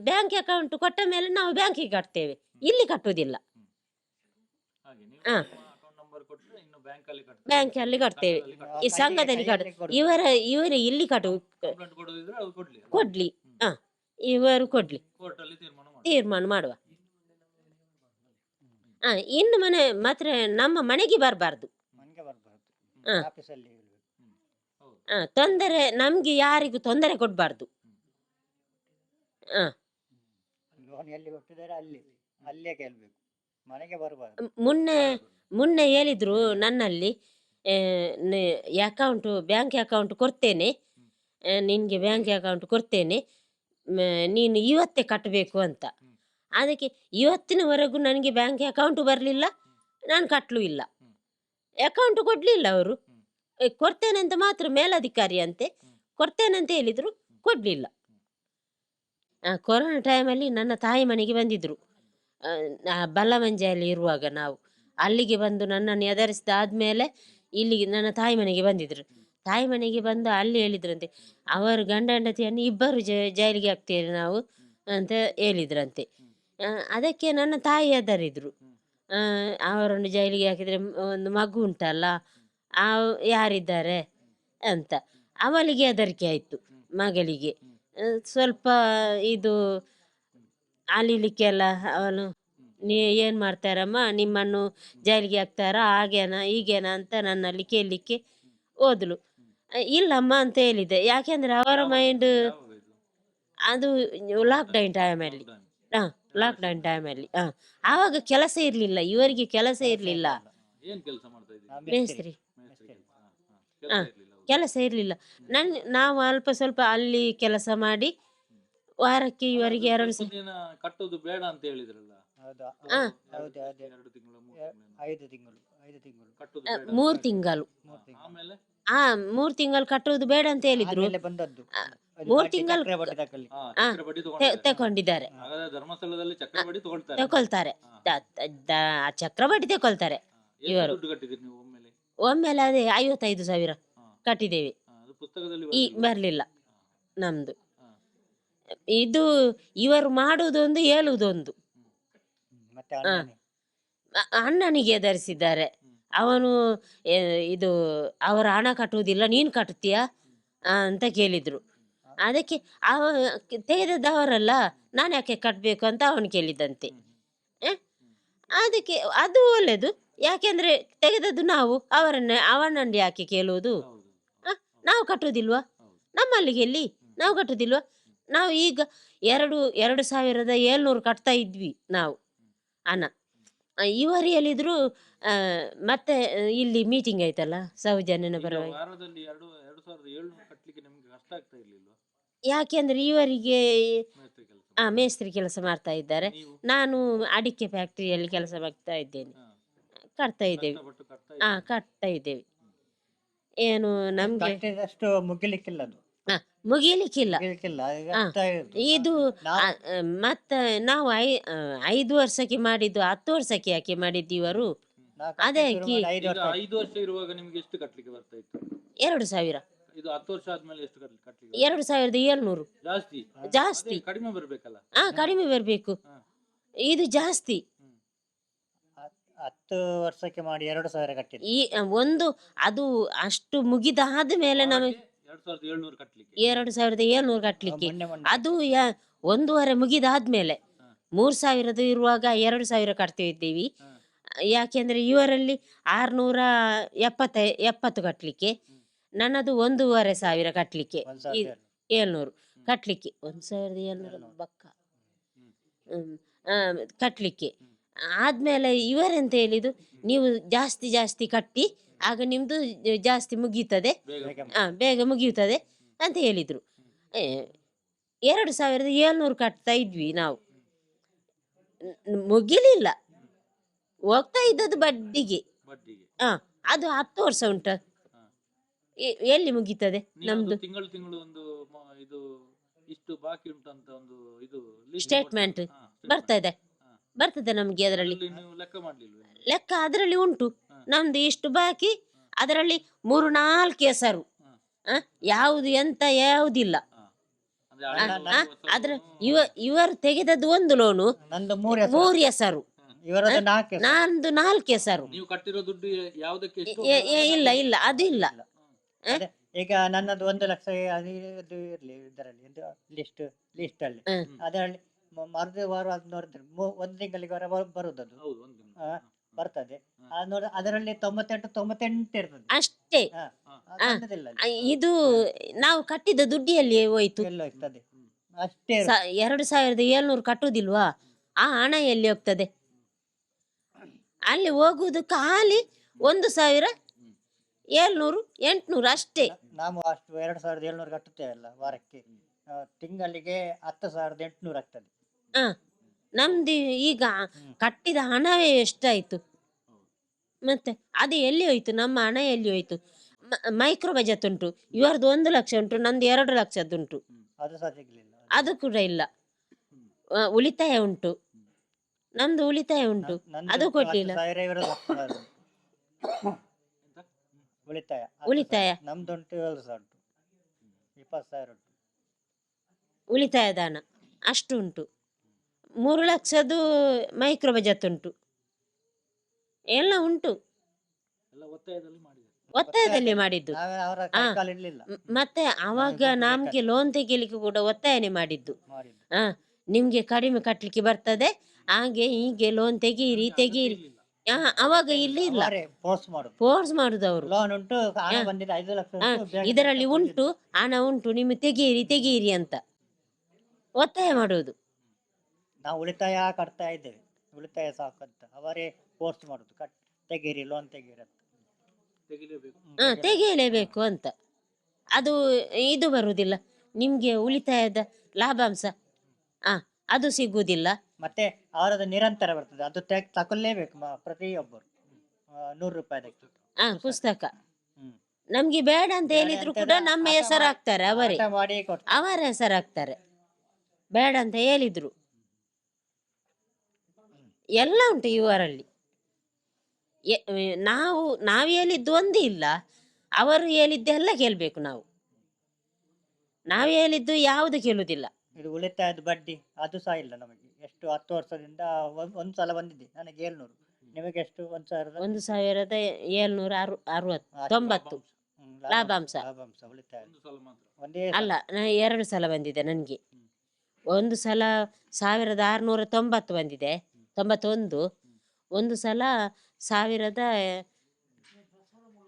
ಬ್ಯಾಂಕ್ ಅಕೌಂಟ್ ಕೊಟ್ಟ ಮೇಲೆ ನಾವು ಬ್ಯಾಂಕಿಗೆ ಕಟ್ತೇವೆ. ಇಲ್ಲಿ ಕಟ್ಟುವುದಿಲ್ಲ ಹಾ. ಅಕೌಂಟ್ ನಂಬರ್ ಕೊಟ್ಟರೆ ಇನ್ನು ಬ್ಯಾಂಕ್ ಅಲ್ಲಿ ಕಟ್ತಾರೆ ಬ್ಯಾಂಕ್ ಅಲ್ಲಿ ಕಟ್ತೇವೆ ಈ ಸಂಘದಲ್ಲಿ ಕಟ್ಟು ಇವರ ಇವರ ಇಲ್ಲಿ ಕಟ್ಟು. ಕೊಡ್ಲಿ. ಹಾ ಹಾಂ ಇವರು ಕೊಡ್ಲಿ. ತೀರ್ಮಾನ ಮಾಡಿ ತೀರ್ಮಾನ ಮಾಡುವ. ಆ, ಇನ್ನು ಮನೆ ಮಾತ್ರ ನಮ್ಮ ಮನೆಗೆ ಬರಬಾರ್ದು. ಮನೆಗೆ ಬರಬಾರ್ದು. ಹಾ. ಆಫೀಸಲ್ಲಿ ಹೇಳ್ಬೇಕು ಹೌದು. ತೊಂದರೆ ನಮ್ಗೆ ಯಾರಿಗೂ ತೊಂದರೆ ಕೊಡಬಾರ್ದು. ಲೋನ್ ಎಲ್ಲಿ ಕೊಟ್ಟಿದ್ದಾರೆ ಅಲ್ಲಿ. ಅಲ್ಲೇ ಕೇಳಬೇಕು. ಮನೆಗೆ ಬರಬಾರ್ದು. ಮುನ್ನೆ ಮುನ್ನೆ ಹೇಳಿದ್ರು ನನ್ನಲ್ಲಿ ಅಕೌಂಟು ಬ್ಯಾಂಕ್ ಅಕೌಂಟ್ ಕೊಡ್ತೇನೆ ನಿನಗೆ ಬ್ಯಾಂಕ್ ಅಕೌಂಟ್ ಕೊಡ್ತೇನೆ ನೀನು ಇವತ್ತೇ ಕಟ್ಟಬೇಕು ಅಂತ. ಅದಕ್ಕೆ ಇವತ್ತಿನವರೆಗೂ ನನಗೆ ಬ್ಯಾಂಕ್ ಅಕೌಂಟ್ ಬರಲಿಲ್ಲ ನಾನು ಕಟ್ಟಲು ಇಲ್ಲ. ಅಕೌಂಟ್ ಕೊಡಲಿಲ್ಲ ಅವರು. ಕೊಡ್ತೇನೆ ಅಂತ ಮಾತ್ರ ಮೇಲಧಿಕಾರಿ ಅಂತೆ ಕೊಡ್ತೇನೆ ಅಂತ ಹೇಳಿದ್ರು ಕೊಡಲಿಲ್ಲ. ಕೊರೋನಾ ಟೈಮಲ್ಲಿ ನನ್ನ ತಾಯಿ ಮನೆಗೆ ನಾ- ಬಲ್ಲಮಂಜೆಯಲ್ಲಿ ಇರುವಾಗ ನಾವು. ಅಲ್ಲಿಗೆ ಬಂದು ನನ್ನನ್ನು ಎದುರಿಸಿದಾದ್ಮೇಲೆ ಇಲ್ಲಿಗೆ ನನ್ನ ತಾಯಿ ಮನೆಗೆ ಬಂದಿದ್ರು. ತಾಯಿ ಮನೆಗೆ ಬಂದು ಅಲ್ಲಿ ಹೇಳಿದ್ರಂತೆ, ಅವರು ಗಂಡ ಹೆಂಡತಿಯನ್ನು ಇಬ್ಬರು ಜೈಲಿಗೆ ಹಾಕ್ತೇವೆ ನಾವು, ಅಂತ ಹೇಳಿದ್ರಂತೆ. ಅದಕ್ಕೆ ನನ್ನ ತಾಯಿ ಎದರಿದ್ರು ಅವರನ್ನು ಜೈಲಿಗೆ ಹಾಕಿದರೆ ಒಂದು ಮಗು ಉಂಟಲ್ಲ ಆ ಯಾರಿದ್ದಾರೆ? ಅಂತ. ಅವಳಿಗೆ ಹೆದರಿಕೆ ಆಯಿತು, ಮಗಳಿಗೆ. ಸ್ವಲ್ಪ ಇದು ಅಲಿಲಿಕ್ಕೆಲ್ಲ ಅವನು ನೀ ಏನು ಮಾಡ್ತಾರಮ್ಮ? ನಿಮ್ಮನ್ನು ಜೈಲಿಗೆ ಹಾಕ್ತಾರಾ? ಹಾಗೇನಾ? ಈಗೇನ ಅಂತ ನನ್ನಲ್ಲಿ ಕೇಳಲಿಕ್ಕೆ ಹೋದ್ಲು. ಆ, ಇಲ್ಲಮ್ಮ ಅಂತ ಹೇಳಿದೆ ಯಾಕೆಂದ್ರೆ ಅವರ ಮೈಂಡ್? ಅದು ಲಾಕ್ಡೌನ್ ಟೈಮಲ್ಲಿ ಹಾ ಲಾಕ್ಡೌನ್ ಟೈಮಲ್ಲಿ ಹಾ ಆವಾಗ ಕೆಲಸ ಇರಲಿಲ್ಲ. ಇವರಿಗೆ ಕೆಲಸ ಇರಲಿಲ್ಲ. ಏನ್ ಕೆಲಸ ಮಾಡ್ತಾ ಇದ್ದೀರಿ? ನಾವು ಮೇಸ್ತ್ರಿ. ಹಾ. ಕೆಲ್ಸ ಇರ್ಲಿಲ್ಲ ನನ್ ನಾವು ಅಲ್ಪ ಸ್ವಲ್ಪ ಅಲ್ಲಿ ಕೆಲಸ ಮಾಡಿ ವಾರಕ್ಕೆ ಇವರಿಗೆ ಎರಡು ಕಟ್ಟೋದು ಬೇಡ ಅಂತ ಹೇಳಿದ್ರಲ್ಲ. ಹಾ. ಹೌದು ಅದೇ ಎರಡು ತಿಂಗಳು ಮೂರು ತಿಂಗಳು ಐದು ತಿಂಗಳು ಐದು ತಿಂಗಳು. ಕಟ್ಟೋದು ಆ, ಬೇಡ ಮೂರು ತಿಂಗಳು. ಮೂರು ತಿಂಗಳು. ಆಮೇಲೆ? ಆ ಮೂರು ತಿಂಗಳು ಕಟ್ಟುವುದು ಬೇಡ ಅಂತ ಹೇಳಿದ್ರು. ಆಮೇಲೆ ಬಂದದ್ದು. ಆ, ಅದು ಮೂರು ಬಡ್ಡಿ ತಿಂಗಳು ಚಕ್ರ ಬಡ್ಡಿ ತಕೊಳ್ಳಿ ಹಾ, ಹಾ. ಚಕ್ರಬಡ್ಡಿ ತೆ- ತಗೊಂಡಿದ್ದಾರೆ. ತಗೊಂಡಿದ್ದಾರೆ ಹಾಗಾದ್ರೆ ಧರ್ಮಸ್ಥಳದಲ್ಲಿ ಚಕ್ರಬಡ್ಡಿ ತಗೊಳ್ತಾರೆ. ತಗೊಳ್ತಾರೆ. ದ- ದ- ದ- ಚಕ್ರಬಡ್ಡಿ ತಗೊಳ್ತಾರೆ ಹಾ. ಎಷ್ಟು ಇವರು. ದುಡ್ಡು ಕಟ್ಟಿದ್ದೀರಿ ನೀವು ಒಮ್ಮೆಲೆ? ಒಮ್ಮೆಲೆ ಅದೇ ಐವತ್ತೈದು ಸಾವಿರ ಹಾ. ಕಟ್ಟಿದ್ದೇವೆ. ಹಾ, ಅದು ಪುಸ್ತಕದಲ್ಲಿ ಈ ಬರ್ಲಿಲ್ಲ ಬರಲಿಲ್ಲ ನಮ್ದು. ಹಾ. ಇದು ಇವರು ಮಾಡುವುದೊಂದು ಹೇಳುವುದೊಂದು. ಮತ್ತೆ ಅಣ್ಣನೇ. ಅ- ಅಣ್ಣನಿಗೆ ಎದರಿಸಿದ್ದಾರೆ. ಅವನು ಏ, ಇದು ಅವರ ಹಣ ಕಟ್ಟುವುದಿಲ್ಲ ನೀನು ಕಟ್ಟುತ್ತೀಯಾ? ಆ, ಅಂತ ಕೇಳಿದ್ರು. ಅದಕ್ಕೆ ಅವ ತೆಗೆದದ್ದವರಲ್ಲ ನಾನು ಯಾಕೆ ಕಟ್ಟಬೇಕು ಅಂತ ಅವನು ಕೇಳಿದಂತೆ. ಏ? ಅದಕ್ಕೆ ಅದು ಒಳ್ಳೆಯದು ಯಾಕೆಂದ್ರೆ ತೆಗೆದದ್ದು ನಾವು ಅವರನ್ನ ಅವನನ್ನು ಯಾಕೆ ಕೇಳುವುದು? ಆ, ನಾವು ಕಟ್ಟುವುದಿಲ್ವಾ? ನಮ್ಮಲ್ಲಿ ನಮ್ಮಲ್ಲಿಗೆ ಎಲ್ಲಿ? ನಾವು ಕಟ್ಟುವುದಿಲ್ವಾ? ನಾವು ಈಗ ಎರಡು ಎರಡು ಸಾವಿರದ ಏಳ್ನೂರು ಕಟ್ತಾ ಇದ್ವಿ ನಾವು. ಹಣ ಈ ಇವರು ಹೇಳಿದ್ರು ಆ, ಮತ್ತೆ ಇಲ್ಲಿ ಮೀಟಿಂಗ್ ಆಯ್ತಲ್ಲ ಸೌಜನ್ಯನ ಪರವಾಗಿ. ವಾರದಲ್ಲಿ ಎರಡು ಎರಡು ಸಾವಿರದ ಏಳ್ನೂರು ಕಟ್ಲಿಕ್ಕೆ ನಿಮ್ಗೆ ಕಷ್ಟ ಆಗ್ತಾ ಇರ್ಲಿಲ್ವಾ? ಯಾಕೆಂದ್ರೆ ಇವರಿಗೆ ಮೇಸ್ತ್ರಿ ಕೆಲಸ ಆ ಮೇಸ್ತ್ರಿ ಕೆಲಸ ಮಾಡ್ತಾ ಇದ್ದಾರೆ. ನಾನು ಅಡಿಕೆ ಫ್ಯಾಕ್ಟರಿಯಲ್ಲಿ ಕೆಲಸ ಮಾಡ್ತಾ ಇದ್ದೇನೆ. ಕಟ್ತಾ ಇದ್ದೇವೆ. ಕಷ್ಟಪಟ್ಟು ಕಟ್ತಾ ಹಾ ಕಟ್ತಾ ಇದ್ದೇವೆ. ಏನು ನಮ್ಗೆ ಅಷ್ಟು ಮುಗಿಲಿಕ್ಕಿಲ್ಲ ಅದು ಆ, ಮುಗಿಲಿಕ್ಕಿಲ್ಲ. ಮುಗಿಲಿಕ್ಕಿಲ್ಲ ಈಗ ಹಾ. ಅರ್ಥ ಇರುದು. ಇದು ನಾವು ಆ, ಆ, ಮತ್ತೆ ನಾವು ಐ ಆ, ಐದು ವರ್ಷಕ್ಕೆ ಮಾಡಿದ್ದು ಹತ್ತು ವರ್ಷಕ್ಕೆ ಯಾಕೆ ಮಾಡಿದ್ದು ಇವರು? ನಾವು ಅದೇ ಶುರು ಕಿ- ಮಾಡಿ ಐದು ಈಗ ವರ್ಷ ಆಯ್ತು. ಐದು ವರ್ಷ ಇರುವಾಗ ನಿಮ್ಗೆ ಎಷ್ಟು ಕಟ್ಲಿಕ್ಕೆ ಬರ್ತಾ ಇತ್ತು? ಎರಡು ಸಾವಿರ. ಇದು ಹತ್ತು ವರ್ಷ ಆದ್ಮೇಲೆ ಎಷ್ಟು ಕಟ್ಲಿ ಕಟ್ಲಿಕ್ಕೆ ಎರಡು ಸಾವಿರದ ಏಳ್ನೂರು. ಜಾಸ್ತಿ? ಜಾಸ್ತಿ. ಅದೇ ಕಡಿಮೆ ಬರ್ಬೇಕಲ್ಲ? ಹಾ ಕಡಿಮೆ ಬರಬೇಕು. ಹಾ. ಇದು ಜಾಸ್ತಿ. ಹ್ಮ್. ಹತ್- ಹತ್ತು ವರ್ಷಕ್ಕೆ ಮಾಡಿ ಎರಡು ಸಾವಿರ ಕಟ್ಟಿದ್ದು. ಈ ಒಂದು ಅದು ಅಷ್ಟು ಮುಗಿದಾದ ಮೇಲೆ ನಮಗೆ ಎರಡು ಸಾವಿರದ ಏಳ್ನೂರು ಕಟ್ಟಲಿಕ್ಕೆ ಅದು ಯಾ ಒಂದೂವರೆ ಮುಗಿದಾದ್ಮೇಲೆ. ಮೂರು ಸಾವಿರದ ಇರುವಾಗ ಎರಡು ಸಾವಿರ ಕಟ್ತಿದ್ದೀವಿ ಯಾಕೆಂದ್ರೆ ಇವರಲ್ಲಿ ಆರ್ನೂರ ಎಪ್ಪತ್ತ ಎಪ್ಪತ್ತು ಕಟ್ಟಲಿಕ್ಕೆ ನನ್ನದು ಒಂದೂವರೆ ಸಾವಿರ ಕಟ್ಟಲಿಕ್ಕೆ ಏಳ್ನೂರು. ಕಟ್ಟಲಿಕ್ಕೆ ಒಂದು ಸಾವಿರದ ಏಳ್ನೂರ ಬಕ್ಕ. ಹ್ಮ್. ಆ, ಕಟ್ಟಲಿಕ್ಕೆ ಆದ್ಮೇಲೆ ಇವರೆಂತ ಹೇಳಿದು ನೀವು ಜಾಸ್ತಿ ಜಾಸ್ತಿ ಕಟ್ಟಿ ಆಗ ನಿಮ್ಮದು ಜಾಸ್ತಿ ಮುಗೀತದೆ ಹಾ ಬೇಗ ಆ, ಬೇಗ ಮುಗಿಯುತ್ತದೆ ಅಂತ ಹೇಳಿದ್ರು. ಎರಡು ಸಾವಿರದ ಏಳ್ನೂರು ಕಟ್ತಾ ಇದ್ವಿ ನಾವು. ಮುಗಿಲಿಲ್ಲ. ಹೋಗ್ತಾ ಇದ್ದದ್ದು ಬಡ್ಡಿಗೆ. ಹಾ ಆ, ಅದು ಹತ್ತು ವರ್ಷ ಉಂಟ. ಎಲ್ಲಿ ಮುಗೀತದೆ ನಮ್ದು? ತಿಂಗಳು ತಿಂಗಳು ಒಂದು ಇದು ಇಷ್ಟು ಬಾಕಿ ಉಂಟು ಅಂತ ಒಂದು ಇದು ಸ್ಟೇಟ್ಮೆಂಟ್ ಬರ್ತದೆ. ಬರ್ತದೆ ನಮಗೆ ಅದರಲ್ಲಿ. ಲೆಕ್ಕ ಅದರಲ್ಲಿ ಉಂಟು. ನಮ್ದು ಇಷ್ಟು ಬಾಕಿ ಅದರಲ್ಲಿ ಮೂರು ನಾಲ್ಕು ಹೆಸರು ಯಾವುದು ಎಂತ ಯಾವುದಿಲ್ಲ. ಅಂದ್ರೆ. ಇವ ಇವರು ತೆಗೆದದ್ದು ಒಂದು ಲೋನು ನಂದು ಮೂರು ಹೆಸರು. ಮೂರು ಹೆಸರು. ಇವರದ್ದು ನಾಲ್ಕು ಹೆಸರು. ನಂದು ನಾಲ್ಕು ಹೆಸರು. ನೀವು ಕಟ್ಟಿರೋ ದುಡ್ಡು ಯಾವ್ದಕ್ಕೆ ಎಷ್ಟು? ಎ- ಎ- ಇಲ್ಲ ಇಲ್ಲ ಅದು ಇಲ್ಲ. ಈಗ ನನ್ನದು ಒಂದು ಲಕ್ಷ ಅದು ಇರ್ಲಿ ಇದರಲ್ಲಿ ಇದು ಲಿಸ್ಟ್ ಲಿಸ್ಟ್ ಅಲ್ಲಿ. ಅದರಲ್ಲಿ ಮರುದೇ ವಾರ ಅದು ನೋಡಿದ್ರೆ ಒಂದು ತಿಂಗಳಿಗೆ ವಾರ ಹಾ. ಹಾ. ಬರ್ತದೆ ಆ ನೋಡಿ ಅದರಲ್ಲಿ ತೊಂಬತ್ತೆಂಟು ತೊಂಬತ್ತೆಂಟು ಇರ್ತದೆ ಅಷ್ಟೇ ಹಾ. ಹಾ. ಆ. ಇದು ನಾವು ಕಟ್ಟಿದ ದುಡ್ಡಿಯಲ್ಲಿ ಹೋಯ್ತು ಎಲ್ಲ ಇರ್ತದೆ ಅಷ್ಟೇ. ಸ- ಎರಡು ಸಾವಿರದ ಏಳ್ನೂರು ಕಟ್ಟುವುದಿಲ್ವಾ ಆ ಹಣ ಎಲ್ಲಿ ಹೋಗ್ತದೆ ಅಲ್ಲಿ ಹೋಗುವುದು ಖಾಲಿ ಒಂದು ಸಾವಿರ ಏಳ್ನೂರು ಎಂಟ್ನೂರು ಅಷ್ಟೇ ನಾವು ಅಷ್ಟು ಎರಡು ಸಾವಿರದ ಏಳ್ನೂರು ಕಟ್ಟುತ್ತೇವಲ್ಲ ವಾರಕ್ಕೆ ಆ, ತಿಂಗಳಿಗೆ ಹತ್ತು ಸಾವಿರದ ಎಂಟುನೂರು ಆಗ್ತದೆ ಆ, ನಮ್ದು ಈಗ ಕಟ್ಟಿದ ಹಣವೇ ಎಷ್ಟಾಯ್ತು? ಮತ್ತೆ ಅದು ಎಲ್ಲಿ ಹೋಯ್ತು? ನಮ್ಮ ಹಣ ಎಲ್ಲಿ ಹೋಯ್ತು? ಮೈಕ್ರೋ ಬಜೆಟ್ ಉಂಟು. ಇವರದ್ದು ಒಂದು ಲಕ್ಷ ಉಂಟು ನಂದು ಎರಡು ಲಕ್ಷದ್ದುಂಟು ಅದು ಅದು ಕೂಡ ಇಲ್ಲ. ಉಳಿತಾಯ ಉಂಟು. ನಮ್ದು ಉಳಿತಾಯ ಉಂಟು. ಅದು ಕೊಟ್ಟಿಲ್ಲ. ಉಳಿತಾಯ. ಉಳಿತಾಯ. ದಾನ ಅಷ್ಟು ಉಂಟು. ಮೂರು ಲಕ್ಷದ್ದು ಮೈಕ್ರೋ ಬಜೆಟ್ ಉಂಟು. ಎಲ್ಲ ಉಂಟು. ಎಲ್ಲ ಒತ್ತಾಯದಲ್ಲಿ ಮಾಡಿದ್ದು. ನಾವೇ ಅವರ ಕಾಲ ಇರ್ಲಿಲ್ಲ ಮತ್ತೆ ಅವಾಗ ನಮ್ಗೆ ಲೋನ್ ತೆಗಿಲಿಕ್ಕೆ ಕೂಡ ಒತ್ತಾಯನೇ ಮಾಡಿದ್ದು. ಹಾ ನಿಮ್ಗೆ ಕಡಿಮೆ ಕಟ್ಲಿಕ್ಕೆ ಬರ್ತದೆ. ಹಾಗೆ ಹೀಗೆ ಲೋನ್ ತೆಗೀರಿ ತೆಗೀರಿ. ಆ, ಅವಾಗ ಇಲ್ಲಿ ಇಲ್ಲ ಅವರೇ ಫೋರ್ಸ್ ಮಾಡುದು. ಅವರು. ಲೋನ್ ಉಂಟು ಹಣ ಬಂದಿದೆ ಐದು ಲಕ್ಷ ಉಂಟು, ಬೇಗ ಇದರಲ್ಲಿ. ಉಂಟು ಹಣ ಉಂಟು ನಿಮ್ಗೆ ತೆಗೀರಿ ತೆಗೀರಿ ಅಂತ. ಒತ್ತಾಯ ಮಾಡುವುದು. ನಾವು ಉಳಿತಾಯ ಕಟ್ತಾ ಇದ್ದೇವೆ. ಉಳಿತಾಯ ಸಾಕಂತ ಅವರೇ ಕೋರ್ಸ್ ಮಾಡುದು. ಕಟ್ ತೆಗೀರಿ ಲೋನ್ ತೆಗೀರಿ ಅಂತ. ತೆಗಿಲೇಬೇಕು. ಹಾ ತೆಗೆಯಲೇಬೇಕು ಅಂತ. ಅದು ಇದು ಬರುವುದಿಲ್ಲ ನಿಮ್ಗೆ ಉಳಿತಾಯದ ಲಾಭಾಂಶ ಹಾ ಅದು ಸಿಗುವುದಿಲ್ಲ ಮತ್ತೆ ಅವರದ್ದು ನಿರಂತರ ಬರ್ತದೆ. ಅದು ತೆಗ್ ಮ- ಪ್ರತಿಯೊಬ್ಬರು. ಆ, ನೂರು ರೂಪಾಯಿ ಆ ಪುಸ್ತಕ. ಹ್ಮ್. ನಮ್ಗೆ ಬೇಡ ಅಂತ ಹೇಳಿದ್ರು ಕೂಡ ನಮ್ಮ ಹೆಸರಾಗ್ತಾರೆ ಹೆಸರು ಹಾಕ್ತಾರೆ ಅವರೇ ಮಾಡಿ ಕೊಡ್ತಾರೆ. ಅವರ ಹೆಸರು ಹಾಕ್ತಾರೆ ಬೇಡ ಅಂತ ಹೇಳಿದ್ರು. ಎಲ್ಲ ಉಂಟು ಇವರಲ್ಲಿ ಎ- ನಾವು ನಾವು ಹೇಳಿದ್ದು ಒಂದೇ ಇಲ್ಲ. ಅವರು ಹೇಳಿದ್ದೆಲ್ಲ ಕೇಳಬೇಕು ನಾವು. ನಾವು ಹೇಳಿದ್ದು ಯಾವುದು ಕೇಳುವುದಿಲ್ಲ ಇದು ಉಳಿತಾಯದ ಬಡ್ಡಿ ಅದು ಸಹ ಇಲ್ಲ ನಮಗೆ. ಎಷ್ಟು ಹತ್ತು ವರ್ಷದಿಂದ ಒಂದ್- ಒಂದು ಸಲ ಬಂದಿದೆ. ನನಗೆ ಏಳ್ನೂರು. ನಿಮಗೆ ಎಷ್ಟು? ಒಂದು ಸಾವಿರದ? ಒಂದು ಸಾವಿರದ ಏಳ್ನೂರ ಅರು ಅರವತ್ತು ತೊಂಬತ್ತು. ಹ್ಮ್, ಲಾಭಾಂಶ. ಲಾಭಾಂಶ ಉಳಿತಾಯ ಒಂದು ಸಲ ಮಾತ್ರ. ಒಂದೇ ಅಲ್ಲ ನಾ- ಎರಡು ಸಲ ಬಂದಿದೆ ನನಗೆ. ಒಂದು ಸಲ ಸಾವಿರದ ಆರುನೂರ ತೊಂಬತ್ತು ಬಂದಿದೆ. ತೊಂಬತ್ತೊಂದು. ಒಂದು ಸಲ ಸಾವಿರದ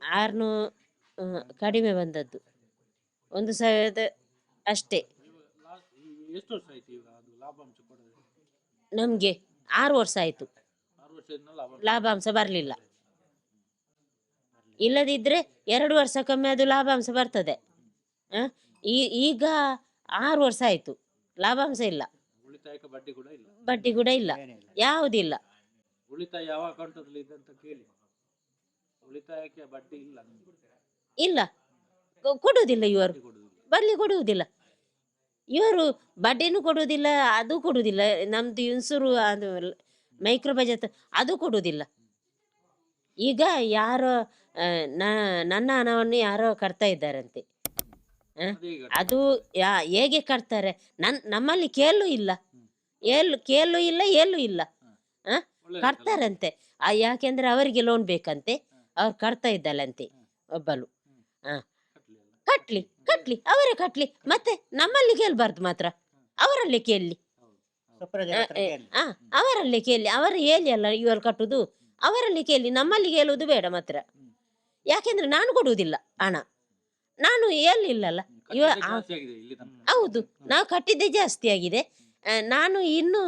ಆರುನೂ ಕಡಿಮೆ ಬಂದದ್ದು. ಒಂದು ಸಾವಿರದ ಅಷ್ಟೇ. ನಮಗೆ ಆರು ವರ್ಷ ಆಯಿತು. ಲಾಭಾಂಶ ಬರಲಿಲ್ಲ. ಇಲ್ಲದಿದ್ದರೆ ಎರಡು ವರ್ಷಕ್ಕೊಮ್ಮೆ ಅದು ಲಾಭಾಂಶ ಬರ್ತದೆ. ಈಗ ಆರು ವರ್ಷ ಆಯಿತು. ಲಾಭಾಂಶ ಇಲ್ಲ. ಉಳಿತಾಯಕ್ಕೆ ಬಡ್ಡಿ ಕೂಡ ಇಲ್ಲ. ಬಡ್ಡಿ ಕೂಡ ಇಲ್ಲ. ಏನಿಲ್ಲ. ಯಾವುದಿಲ್ಲ. ಉಳಿತಾಯ ಯಾವ ಅಕೌಂಟಲ್ಲಿ ಇದೆ ಅಂತ ಕೇಳಿ. ಉಳಿತಾಯಕ್ಕೆ ಬಡ್ಡಿ ಇಲ್ಲ ನಿಮ್ಗೆ. ಇಲ್ಲ. ಕೊ- ಕೊಡುವುದಿಲ್ಲ ಇವರು. ಬಡ್ಡಿ ಕೊಡುದಿಲ್ಲ ಕೊಡುವುದಿಲ್ಲ. ಇವರು ಬಡ್ಡಿನೂ ಕೊಡುವುದಿಲ್ಲ ಅದು ಕೊಡುವುದಿಲ್ಲ. ನಮ್ದು ಇನ್ಸೂರು ಅದು ಮೈಕ್ರೋ ಬಜೆಟ್ ಅದು ಕೊಡುವುದಿಲ್ಲ. ಈಗ ಯಾರೋ ಆ, ನ- ನನ್ನ ಹಣವನ್ನು ಯಾರೋ ಕಟ್ತಾ ಇದ್ದಾರಂತೆ. ಅದೇ ಈಗ. ಅದು ಯಾ ಹೇಗೆ ಕಟ್ತಾರೆ? ನನ್ ನಮ್ಮಲ್ಲಿ ಕೇಳು ಇಲ್ಲ. ಏಳು ಕೇಲು ಇಲ್ಲ ಎಲ್ಲೂ ಇಲ್ಲ. ಕಟ್ತಾರಂತೆ ಆ, ಯಾಕೆಂದ್ರೆ ಅವರಿಗೆ ಲೋನ್ ಬೇಕಂತೆ. ಅವ್ರು ಕಟ್ತಾ ಇದ್ದಲ್ಲಂತೆ ಒಬ್ಬಲು ಹಾ ಕಟ್ಲಿ ಕಟ್ಲಿ ಅವರೇ ಕಟ್ಲಿ. ಮತ್ತೆ ನಮ್ಮಲ್ಲಿ ಕೇಳ್ಬಾರ್ದು ಮಾತ್ರ. ಅವರಲ್ಲೇ ಕೇಳಲಿ. ಆ, ಅವರಲ್ಲೇ ಕೇಳಿ ಅವರು ಹೇಳಿ ಅಲ್ಲ ಇವರು ಕಟ್ಟುದು. ಅವರಲ್ಲಿ ಕೇಳಿ ನಮ್ಮಲ್ಲಿ ಕೇಳುವುದು ಬೇಡ ಮಾತ್ರ. ಯಾಕೆಂದ್ರೆ ನಾನು ಕೊಡುವುದಿಲ್ಲ ಹಣ. ನಾನು ಹೇಳಿಲ್ಲಲ್ಲ ಇವ ಹೌದು. ನಾವು ಕಟ್ಟಿದ್ದೆ ಜಾಸ್ತಿ ಆಗಿದೆ. ನಾನು ಇನ್ನು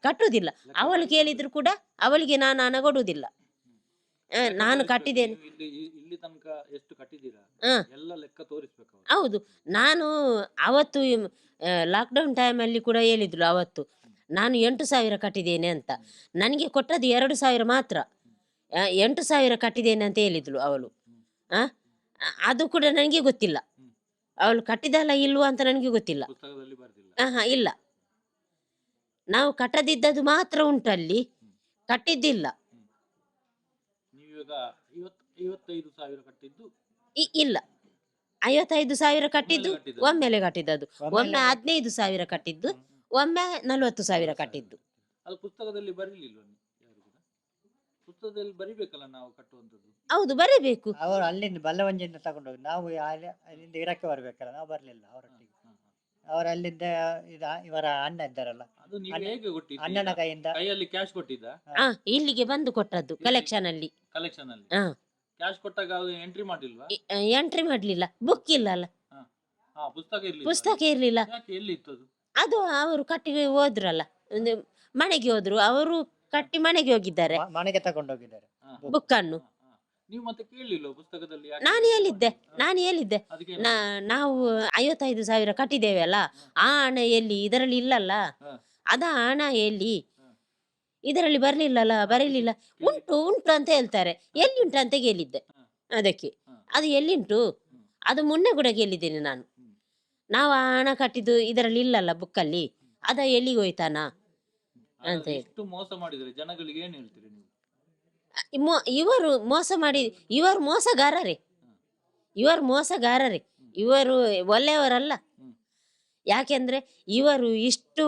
ಕಟ್ಟುವುದಿಲ್ಲ ಅವಳು ಕೇಳಿದ್ರು ಕೂಡ ಅವಳಿಗೆ ನಾನು ಹಣ ಕೊಡುವುದಿಲ್ಲ ನಾನು ಕಟ್ಟಿದ್ದೇನೆ. ಹೌದು. ನಾನು ಅವತ್ತು ಲಾಕ್ಡೌನ್ ಟೈಮಲ್ಲಿ ಕೂಡ ಹೇಳಿದ್ರು ಅವತ್ತು ನಾನು ಎಂಟು ಸಾವಿರ ಕಟ್ಟಿದ್ದೇನೆ ಅಂತ. ನನಗೆ ಕೊಟ್ಟದ್ದು ಎರಡು ಸಾವಿರ ಮಾತ್ರ. ಎಂಟು ಸಾವಿರ ಕಟ್ಟಿದ್ದೇನೆ ಅಂತ ಹೇಳಿದ್ಳು ಅವಳು. ಆ? ಅದು ಕೂಡ ನನಗೆ ಗೊತ್ತಿಲ್ಲ. ಅವಳು ಕಟ್ಟಿದಲ್ಲ ಇಲ್ವಾ ಅಂತ ನನಗೆ ಗೊತ್ತಿಲ್ಲ. ಹಾ ಇಲ್ಲ. ನಾವು ಕಟ್ಟದಿದ್ದದ್ದು ಮಾತ್ರ ಉಂಟಲ್ಲಿ. ಕಟ್ಟಿದ್ದಿಲ್ಲ. ನೀವೀಗ ಐವತ್ ಐವತ್ತೈದು ಸಾವಿರ ಕಟ್ಟಿದ್ದು? ಇ- ಇಲ್ಲ. ಐವತ್ತೈದು ಸಾವಿರ ಕಟ್ಟಿದ್ದು ಒಮ್ಮೆಲೆ ಕಟ್ಟಿದ್ದು. ಒಮ್ಮೆಲೆ ಒಮ್ಮೆ ಹದಿನೈದು ಸಾವಿರ ಕಟ್ಟಿದ್ದು ಒಮ್ಮೆ ನಲವತ್ತು ಸಾವಿರ ಕಟ್ಟಿದ್ದು. ಅದು ಪುಸ್ತಕದಲ್ಲಿ ಬರೀಲಿಲ್ವ ನೀವು ಯಾರು ಕೂಡ? ಪುಸ್ತಕದಲ್ಲಿ ಬರಿಬೇಕಲ್ಲ ನಾವು ಕಟ್ಟುವಂಥದ್ದು? ಹೌದು ಬರೀಬೇಕು. ಅವರು ಅಲ್ಲಿಂದ ಬಲ್ಲವಂಜಿಯಿಂದ ತಗೊಂಡೋಗಿ ನಾವು ಅಲ್ಲಿ- ಅಲ್ಲಿಂದ ಇರಕ್ಕೆ ಬರ್ಬೇಕಲ್ಲ ನಾವು ಬರ್ಲಿಲ್ಲ ಅವರೊಟ್ಟಿಗೆ. ಹಾ, ಹಾ. ಅವರ ಅಲ್ಲಿಂದ ಇದ ಇವರ ಅಣ್ಣ ಇದ್ದಾರಲ್ಲ. ಅದು ನೀವು ಅಣ್ಣ- ಹೇಗೆ ಅಣ್ಣನ ಕೈಯಿಂದ. ಕೈಯಲ್ಲಿ ಕ್ಯಾಶ್ ಕೊಟ್ಟಿದ್ದ? ಆ ಇಲ್ಲಿಗೆ ಬಂದು ಕೊಟ್ಟದ್ದು ಕಲೆಕ್ಷನ್ ಅಲ್ಲಿ ಕಲೆಕ್ಷನ್ ಅಲ್ಲಿ. ಹಾ. ಕ್ಯಾಶ್ ಕೊಟ್ಟಾಗ ಅದು ಎಂಟ್ರಿ ಮಾಡಿಲ್ವಾ? ಎಂಟ್ರಿ ಮಾಡ್ಲಿಲ್ಲ ಬುಕ್ ಇಲ್ಲ ಅಲ್ಲ. ಹಾ. ಪುಸ್ತಕ ಇರ್ಲಿಲ್ಲ. ಪುಸ್ತಕ ಇರ್ಲಿಲ್ಲ. ಯಾಕೆ ಎಲ್ಲಿ ಇತ್ತು ಅದು? ಅದು ಅವರು ಕಟ್ಟಿ ಹೋದ್ರಲ್ಲ ಒಂದು ಮನೆಗೆ ಹೋದ್ರು ಅವರು ಕಟ್ಟಿ ಮನೆಗೆ ಹೋಗಿದ್ದಾರೆ. ಮ- ಮನೆಗೆ ತಗೊಂಡೋಗಿದ್ದಾರೆ. ಬುಕ್ ಅನ್ನು. ನೀವು ಮತ್ತೆ ಕೇಳಲಿಲ್ಲ ಪುಸ್ತಕದಲ್ಲಿ ಯಾಕೆ ನಾನು ಹೇಳಿದ್ದೆ ನಾನು ಹೇಳಿದ್ದೆ. ಅದಕ್ಕೆ ನಾ- ನಾವು ಐವತ್ತೈದು ಸಾವಿರ ಕಟ್ಟಿದ್ದೇವೆ ಅಲ್ಲ ಆ ಹಣ ಎಲ್ಲಿ? ಇದರಲ್ಲಿ ಇಲ್ಲಲ್ಲ? ಹಾ. ಅದ ಹಣ ಎಲ್ಲಿ? ಹಾ. ಇದರಲ್ಲಿ ಬರ್ಲಿಲ್ಲಲ್ಲ ಬರಲಿಲ್ಲ. ಉಂಟು ಉಂಟು ಅಂತ ಹೇಳ್ತಾರೆ. ಎಲ್ಲಿ ಉಂಟು ಅಂತ ಕೇಳಿದ್ದೆ ಹಾ. ಅದಕ್ಕೆ. ಹಾ. ಅದು ಎಲ್ಲಿಂಟು? ಅದು ಮೊನ್ನೆ ಕೂಡ ಕೇಳಿದ್ದೇನೆ ನಾನು. ನಾವು ಆ ಹಣ ಕಟ್ಟಿದ್ದು ಇದರಲ್ಲಿ ಇಲ್ಲಲ್ಲ ಬುಕ್ಕಲ್ಲಿ ಅದ ಎಲ್ಲಿಗೆ ಹೋಯ್ತಾನ? ಅಂತ ಹೇಳಿ. ಎಷ್ಟು ಮೋಸ ಮಾಡಿದ್ರೆ ಜನಗಳಿಗೆ ಏನ್ ಹೇಳ್ತೀರಿ ನೀವು? ಇವರು ಮೋಸ ಮಾಡಿ ಇವರು ಮೋಸಗಾರರೇ. ಇವರು ಮೋಸಗಾರರೇ. ಇವರು ಒಳ್ಳೆಯವರಲ್ಲ. ಯಾಕೆಂದ್ರೆ ಇವರು ಇಷ್ಟು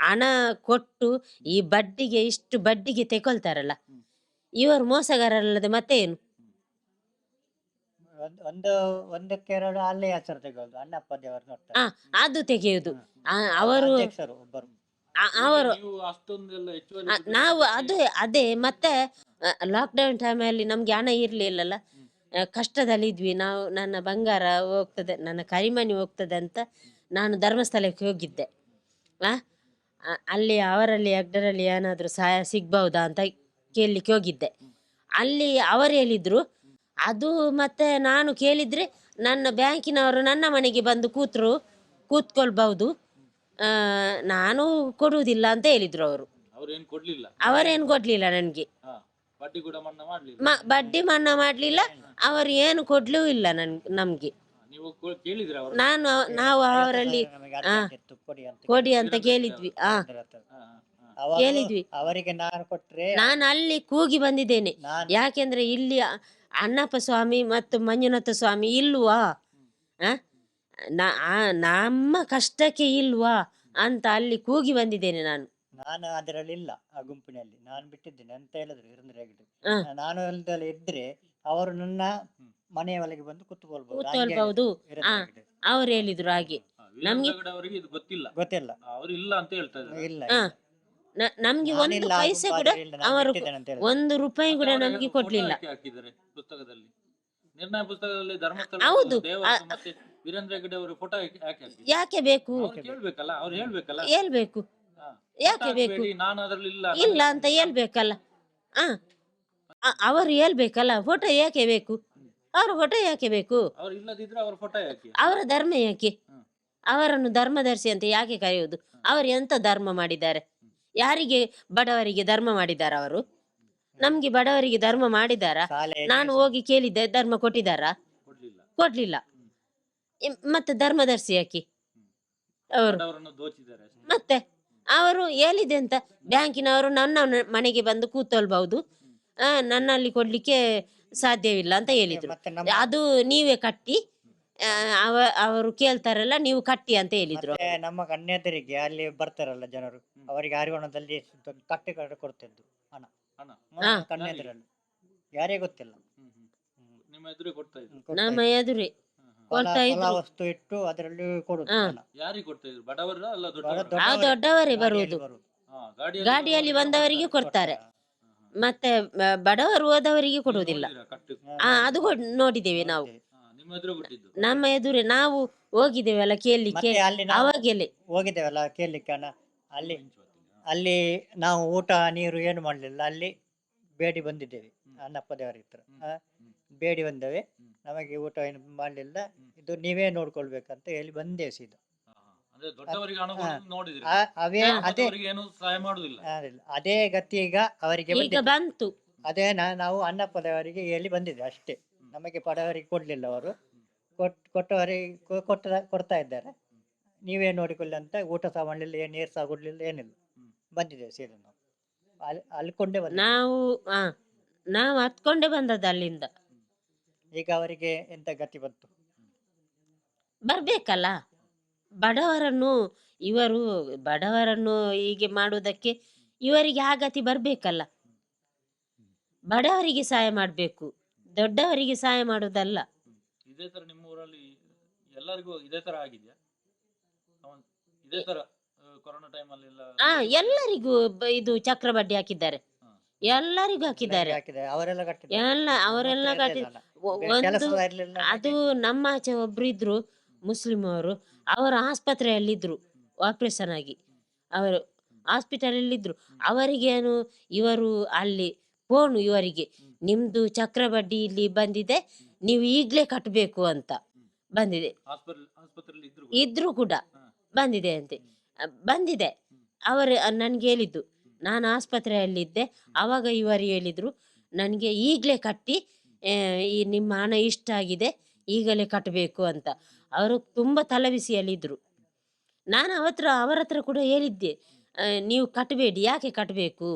ಹಣ ಕೊಟ್ಟು ಈ ಬಡ್ಡಿಗೆ ಇಷ್ಟು ಬಡ್ಡಿಗೆ ತೆಕೊಳ್ತಾರಲ್ಲ. ಇವರು ಮೋಸಗಾರರಲ್ಲದೆ ಮತ್ತೆ ಏನು? ಒಂದು ಅಲ್ಲೇ ಹೆಸರು ತೆಗೆಯೋದು ಅಣ್ಣಪ್ಪ ದೇವರು ಆ, ಅದು ತೆಗೆಯುವುದು. ಆ, ಅವರು ಅವರು ನೀವು ಅಷ್ಟೊಂದೆಲ್ಲ ಹೆಚ್ಚುವರಿ ಆ, ದುಡ್ಡು ನಾವು ಅದೇ ಅದು ಮತ್ತೆ ಲಾಕ್ಡೌನ್ ಟೈಮಲ್ಲಿ ನಮ್ಗೆ ಹಣ ಇರಲಿಲ್ಲಲ್ಲ. ಕಷ್ಟದಲ್ಲಿ ಇದ್ವಿ ನಾವು ನನ್ನ ಬಂಗಾರ ಹೋಗ್ತದೆ ನನ್ನ ಕರಿಮನಿ ಹೋಗ್ತದೆ ಅಂತ ನಾನು ಧರ್ಮಸ್ಥಳಕ್ಕೆ ಹೋಗಿದ್ದೆ. ಆ, ಆ, ಅಲ್ಲಿ ಅವರಲ್ಲಿ ಅಗ್ಡರಲ್ಲಿ ಏನಾದರೂ ಸಹಾಯ ಸಿಗ್ಬಹುದಾ ಅಂತ ಕೇಳಲಿಕ್ಕೆ ಹೋಗಿದ್ದೆ. ಅಲ್ಲಿ ಅವರು ಹೇಳಿದ್ರು ಅದು ಮತ್ತೆ ನಾನು ಕೇಳಿದ್ರೆ ನನ್ನ ಬ್ಯಾಂಕಿನವರು ನನ್ನ ಮನೆಗೆ ಬಂದು ಕೂತ್ರು ಕೂತ್ಕೊಳ್ಬಹುದು. ಆ, ನಾನು ಕೊಡುವುದಿಲ್ಲ ಅಂತ ಹೇಳಿದ್ರು ಅವರು ಅವ್ರೇನ್ ಕೊಡ್ಲಿಲ್ಲ ಅವರೇನು ಕೊಡ್ಲಿಲ್ಲ ನನಗೆ ಹಾ ಬಡ್ಡಿ ಕೂಡ ಮನ್ನಾ ಮಾಡ್ಲಿಲ್ಲ ಮ ಬಡ್ಡಿ ಮನ್ನಾ ಮಾಡಲಿಲ್ಲ ಅವರು ಏನು ಕೊಡ್ಲೂ ಇಲ್ಲ ನನ್ ನಮ್ಗೆ ನೀವು ಕೊ- ಕೇಳಿದ್ರ ಅವ್ರ ನಾನು ನಾವು ಅವರಲ್ಲಿ ನಮಗೆ ಕೊಡಿ ಅಂತ ಕೊಡಿ ಅಂತ ಕೇಳಿದ್ವಿ ಆ ಕೇಳಿದ್ರ ಹತ್ರ. ಹಾ, ಹಾ, ಹಾ. ಅವಾಗ ಕೇಳಿದ್ವಿ. ಅವರಿಗೆ ನಾನು ಕೊಟ್ರೆ ನಾನು ಅಲ್ಲಿ ಕೂಗಿ ಬಂದಿದ್ದೇನೆ ನಾನು ಯಾಕೆಂದ್ರೆ ಇಲ್ಲಿ ಅ- ಅಣ್ಣಪ್ಪ ಸ್ವಾಮಿ ಮತ್ತು ಮಂಜುನಾಥ ಸ್ವಾಮಿ ಇಲ್ವಾ ಆ? ನ- ಆ, ನಮ್ಮ ಕಷ್ಟಕ್ಕೆ ಇಲ್ವಾ ಅಂತ ಅಲ್ಲಿ ಕೂಗಿ ಬಂದಿದ್ದೇನೆ ನಾನು. ನಾನು ಅದರಲ್ಲಿ ಇಲ್ಲ ಆ ಗುಂಪಿನಲ್ಲಿ. ನಾನು ಬಿಟ್ಟಿದ್ದೇನೆ ಅಂತ ಹೇಳಿದ್ರು ವೀರೇಂದ್ರ ಹ. ನಾನು ಇದ್ರೆ ಅವರು ನನ್ನ ಮನೆಯ ಒಳಗೆ ಬಂದು ಕುತ್ಕೊಳ್ಬಹುದು. ಹಾಗೆ ಕೂತ್ಕೊಳ್ಬಹುದು ವೀರೇಂದ್ರ ಆ. ಹೆಗ್ಡೆ. ಅವ್ರು ಹೇಳಿದ್ರು ಹಾಗೆ. ಹಾ, ವೀರೇಂದ್ರ ನಮ್ಗೆ- ಹೆಗ್ಗಡೆ ಅವರಿಗೆ ಇದು ಗೊತ್ತಿಲ್ಲ. ಗೊತ್ತಿಲ್ಲ. ಅವ್ರು ಇಲ್ಲ ಅಂತ ಹೇಳ್ತಾ ಇದ್ದಾರೆ. ಇಲ್ಲ ನ- ನಮ್ಗೆ ಒಂದು ನಾನಿಲ್ಲ, ಆ ಪೈಸೆ ಕೂಡ ಇಲ್ಲ, ನಾನು ಅವರು ಬಿಟ್ಟಿದ್ದೇನೆ ಅಂತ ಹೇಳಿದ್ರು. ಒಂದು ರೂಪಾಯಿ ಕೂಡ ನಮ್ಗೆ ಕೊಡ್ಲಿಲ್ಲ. ಹಾಕಿದ್ದಾರೆ ಪುಸ್ತಕದಲ್ಲಿ. ನಿರ್ಣಯ ಪುಸ್ತಕದಲ್ಲಿ ಧರ್ಮಸ್ಥಳ ಹೌದು. ಮತ್ತೆ ವೀರೇಂದ್ರ ಹೆಗ್ಗಡೆ ಅವರು ಫೋಟೋ ಯಾಕೆ ಯಾಕೆ ಬೇಕು? ಅವ್ರು ಕೇಳ್ಬೇಕಲ್ಲ ಅವ್ರು ಹೇಳ್ಬೇಕಲ್ಲ? ಹೇಳ್ಬೇಕು. ಯಾಕೆ ಬೇಕು? ನಾನು ಅದ್ರಲ್ಲಿ ಇಲ್ಲ ಇಲ್ಲ ಅಂತ ಹೇಳ್ಬೇಕಲ್ಲ. ಆ ಅವರು ಹೇಳ್ಬೇಕಲ್ಲ ಫೋಟೋ ಯಾಕೆ ಬೇಕು? ಅವ್ರ ಫೋಟೋ ಯಾಕೆ ಬೇಕು? ಅವ್ರು ಇಲ್ಲದಿದ್ರೆ ಅವ್ರ ಫೋಟೋ ಯಾಕೆ? ಅವರ ಧರ್ಮ ಯಾಕೆ. ಅವರನ್ನು ಧರ್ಮದರ್ಶಿ ಅಂತ ಯಾಕೆ ಕರೆಯುವುದು? ಅವರು ಎಂತ ಧರ್ಮ ಮಾಡಿದ್ದಾರೆ? ಯಾರಿಗೆ ಬಡವರಿಗೆ ಧರ್ಮ ಮಾಡಿದಾರ ಅವರು? ನಮ್ಗೆ ಬಡವರಿಗೆ ಧರ್ಮ ಮಾಡಿದಾರ? ನಾನು ಹೋಗಿ ಕೇಳಿದ್ದೆ ಧರ್ಮ ಕೊಟ್ಟಿದ್ದಾರಾ? ಕೊಡ್ಲಿಲ್ಲ. ಮತ್ತೆ ಧರ್ಮದರ್ಶಿ ಹಾಕಿ ಅವರು. ಮತ್ತೆ ಅವರು ಹೇಳಿದೆ ಅಂತ. ಬ್ಯಾಂಕಿನವರು ನನ್ನ ಮನೆಗೆ ಬಂದು ಕೂತೊಳ್ಬಹುದು ಆ, ನನ್ನಲ್ಲಿ ಕೊಡ್ಲಿಕ್ಕೆ ಸಾಧ್ಯವಿಲ್ಲ ಅಂತ ಹೇಳಿದ್ರು. ಮತ್ತೆ ಅದು ನೀವೇ ಕಟ್ಟಿ ಆ, ಅವ ಅವರು ಕೇಳ್ತಾರಲ್ಲ ನೀವು ಕಟ್ಟಿ ಅಂತ ಹೇಳಿದ್ರು. ನಮ್ಮ ಕನ್ಯಾದರಿಗೆ ಅಲ್ಲಿ ಬರ್ತಾರಲ್ಲ ಜನರು. ಅವರಿಗೆ ಹರಿವಣದಲ್ಲಿ ಕಟ್ಟಿ ಕಟ್ಟೆ ಕೊಡ್ತಿದ್ದು ಹಣ. ಕನ್ಯಾದರಲ್ಲಿ ಯಾರೇ ಗೊತ್ತಿಲ್ಲ. ನಿಮ್ಮ ಎದುರೇ. ಕೊಡ್ತಾ ಇದ್ರು. ಹ್ಮ್, ಹ್ಮ್. ವಸ್ತು ಇಟ್ಟು ಅದರಲ್ಲಿ ಕೊಡುದು ಹಾ. ಹಣ. ಯಾರಿಗೆ ಕೊಡ್ತಾ ಇದ್ರು? ಬಡವರ ಅಲ್ಲ ದೊಡ್ಡವರ? ಆ ಬರುವುದು. ಗಾಡಿಯಲ್ಲಿ ಬಂದವರಿಗೆ ಕೊಡ್ತಾರೆ. ಮತ್ತೆ ಬ- ಬಡವರು ಹೋದವರಿಗೆ ಕೊಡುವುದಿಲ್ಲ. ಕಟ್ಟು? ಆ ಅದು ಕೊಡ್- ನೋಡಿದ್ದೇವೆ ನಾವು. ನಮ್ಮ ನಿಮ್ಮ ಎದುರು ಕೊಟ್ಟಿದ್ದು ನಮ್ಮ ಎದುರೇ ನಾವು ಹೋಗಿದ್ದೇವಲ್ಲ ಕೇಳಲಿಕ್ಕೆ ಮತ್ತೆ ಅಲ್ಲಿ ನಾವು ಅವಾಗೆಲೆ. ಹೋಗಿದ್ದೇವಲ್ಲ ಕೇಳಲಿಕ್ಕೆ ಅಲ್ಲಿ ಅಲ್ಲಿ ನಾವು ಊಟ ನೀರು ಏನು ಮಾಡಲಿಲ್ಲ. ಅಲ್ಲಿ ಬೇಡಿ ಬಂದಿದ್ದೇವೆ. ಅಣ್ಣಪ್ಪ ದೇವರ ಹತ್ರ. ಆ, ಬೇಡಿ ಬಂದವೆ. ನಮಗೆ ಊಟ ಏನು ಮಾಡಲಿಲ್ಲ. ಇದು ನೀವೇ ನೋಡ್ಕೊಳ್ಬೇಕಂತ ಹೇಳಿ ಬಂದೆ ಸೀದಾ. ಅಂದ್ರೆ ದೊಡ್ಡವರಿಗೆ ಹಣ ಕೊಡೋದು ನೋಡಿದ್ರಿ. ಆ- ಅವೇ ಅದೇ ನಮ್ಮಂಥವರಿಗೆ ಏನು ಸಹಾಯ ಮಾಡುದಿಲ್ಲ ಅದಿಲ್ಲ. ಅದೇ ಗತಿ ಈಗ ಅವರಿಗೆ ಈಗ ಬಂದಿದೆ. ಬಂತು. ಅದೇ ನಾ- ನಾವು ಅನ್ನ ಪದವರಿಗೆ ಹೇಳಿ ಬಂದಿದೆ ಅಷ್ಟೇ. ನಮಗೆ ಪಡವರಿಗೆ ಕೊಡ್ಲಿಲ್ಲ ಅವರು. ಕೊಟ್ ಕೊಟ್ಟವರಿಗೆ ಕೊ- ಕೊಟ್ಟ ಕೊಡ್ತಾ ಇದ್ದಾರೆ. ನೀವೇ ನೋಡಿಕೊಳ್ಳಿ ಅಂತ ಊಟ ಸಹ ಮಾಡಲಿಲ್ಲ ಏನು ನೀರು ಸಹ ಕೊಡ್ಲಿಲ್ಲ ಏನಿಲ್ಲ. ಬಂದಿದ್ದೇವೆ ಸೀದಾ ನಾವು. ಅಲ್ಲಿ ಅಲ್ಕೊಂಡೆ ಬಂದ ನಾವು ಆ ನಾವು ಹತ್ಕೊಂಡೆ ಬಂದದ್ದು ಅಲ್ಲಿಂದ. ಈಗ ಅವರಿಗೆ ಎಂತ ಗತಿ ಬಂತು? ಬರ್ಬೇಕಲ್ಲ. ಬಡವರನ್ನು ಇವರು ಬಡವರನ್ನು ಹೀಗೆ ಮಾಡುವುದಕ್ಕೆ ಇವರಿಗೆ ಆ ಗತಿ ಬರ್ಬೇಕಲ್ಲ. ಬಡವರಿಗೆ ಸಹಾಯ ಮಾಡಬೇಕು. ದೊಡ್ಡವರಿಗೆ ಸಹಾಯ ಮಾಡುವುದಲ್ಲ. ಇದೇ ತರ ನಿಮ್ಮ ಊರಲ್ಲಿ ಎಲ್ಲರಿಗೂ ಇದೇ ತರ ಆಗಿದೆಯಾ? ಇದೇ ತರ ಕೊರೋನಾ ಟೈಮ್ ಅಲ್ಲಿ ಎಲ್ಲ ಎಲ್ಲರಿಗೂ ಬ- ಇದು ಚಕ್ರ ಬಡ್ಡಿ ಹಾಕಿದ್ದಾರೆ ಎಲ್ಲರಿಗೂ ಹಾಕಿದ್ದಾರೆ. ಹಾಕಿದ್ದಾರೆ. ಅವರೆಲ್ಲ ಕಟ್ಟಿದ್ದಾರೆ. ಎಲ್ಲ ಅವರೆಲ್ಲ ಕಟ್ಟಿ ಒಂದು ಅದು ನಮ್ಮ ಆಚೆ ಒಬ್ರು ಇದ್ರು ಮುಸ್ಲಿಂ ಅವರು. ಅವರು ಆಸ್ಪತ್ರೆಯಲ್ಲಿದ್ರು ಆಪರೇಷನ್ ಆಗಿ. ಅವರು ಹಾಸ್ಪಿಟಲ್ ಇದ್ರು ಅವರಿಗೇನು ಇವರು ಅಲ್ಲಿ ಫೋನು ಇವರಿಗೆ ನಿಮ್ದು ಚಕ್ರ ಬಡ್ಡಿ ಇಲ್ಲಿ ಬಂದಿದೆ ನೀವು ಈಗ್ಲೇ ಕಟ್ಟಬೇಕು ಅಂತ ಬಂದಿದೆ. ಆಸ್ಪತ್ರೆ ಆಸ್ಪತ್ರೆಯಲ್ಲಿ ಇದ್ರು ಕೂಡ? ಬಂದಿದೆ ಅಂತೆ. ಬಂದಿದೆ. ಅವರು ನನ್ಗೆ ಹೇಳಿದ್ದು ನಾನು ಆಸ್ಪತ್ರೆಯಲ್ಲಿದ್ದೆ ಅವಾಗ ಇವರು ಹೇಳಿದ್ರು ನನಗೆ ಈಗಲೇ ಕಟ್ಟಿ ಈ ನಿಮ್ಮ ಹಣ ಇಷ್ಟಾಗಿದೆ ಈಗಲೇ ಕಟ್ಟಬೇಕು ಅಂತ. ಅವರು ತುಂಬ ತಲೆಬಿಸಿಯಲ್ಲಿದ್ದರು ನಾನು ಅವತ್ರ ಅವರ ಹತ್ರ ಕೂಡ ಹೇಳಿದ್ದೆ ನೀವು ಕಟ್ಟಬೇಡಿ ಯಾಕೆ ಕಟ್ಟಬೇಕು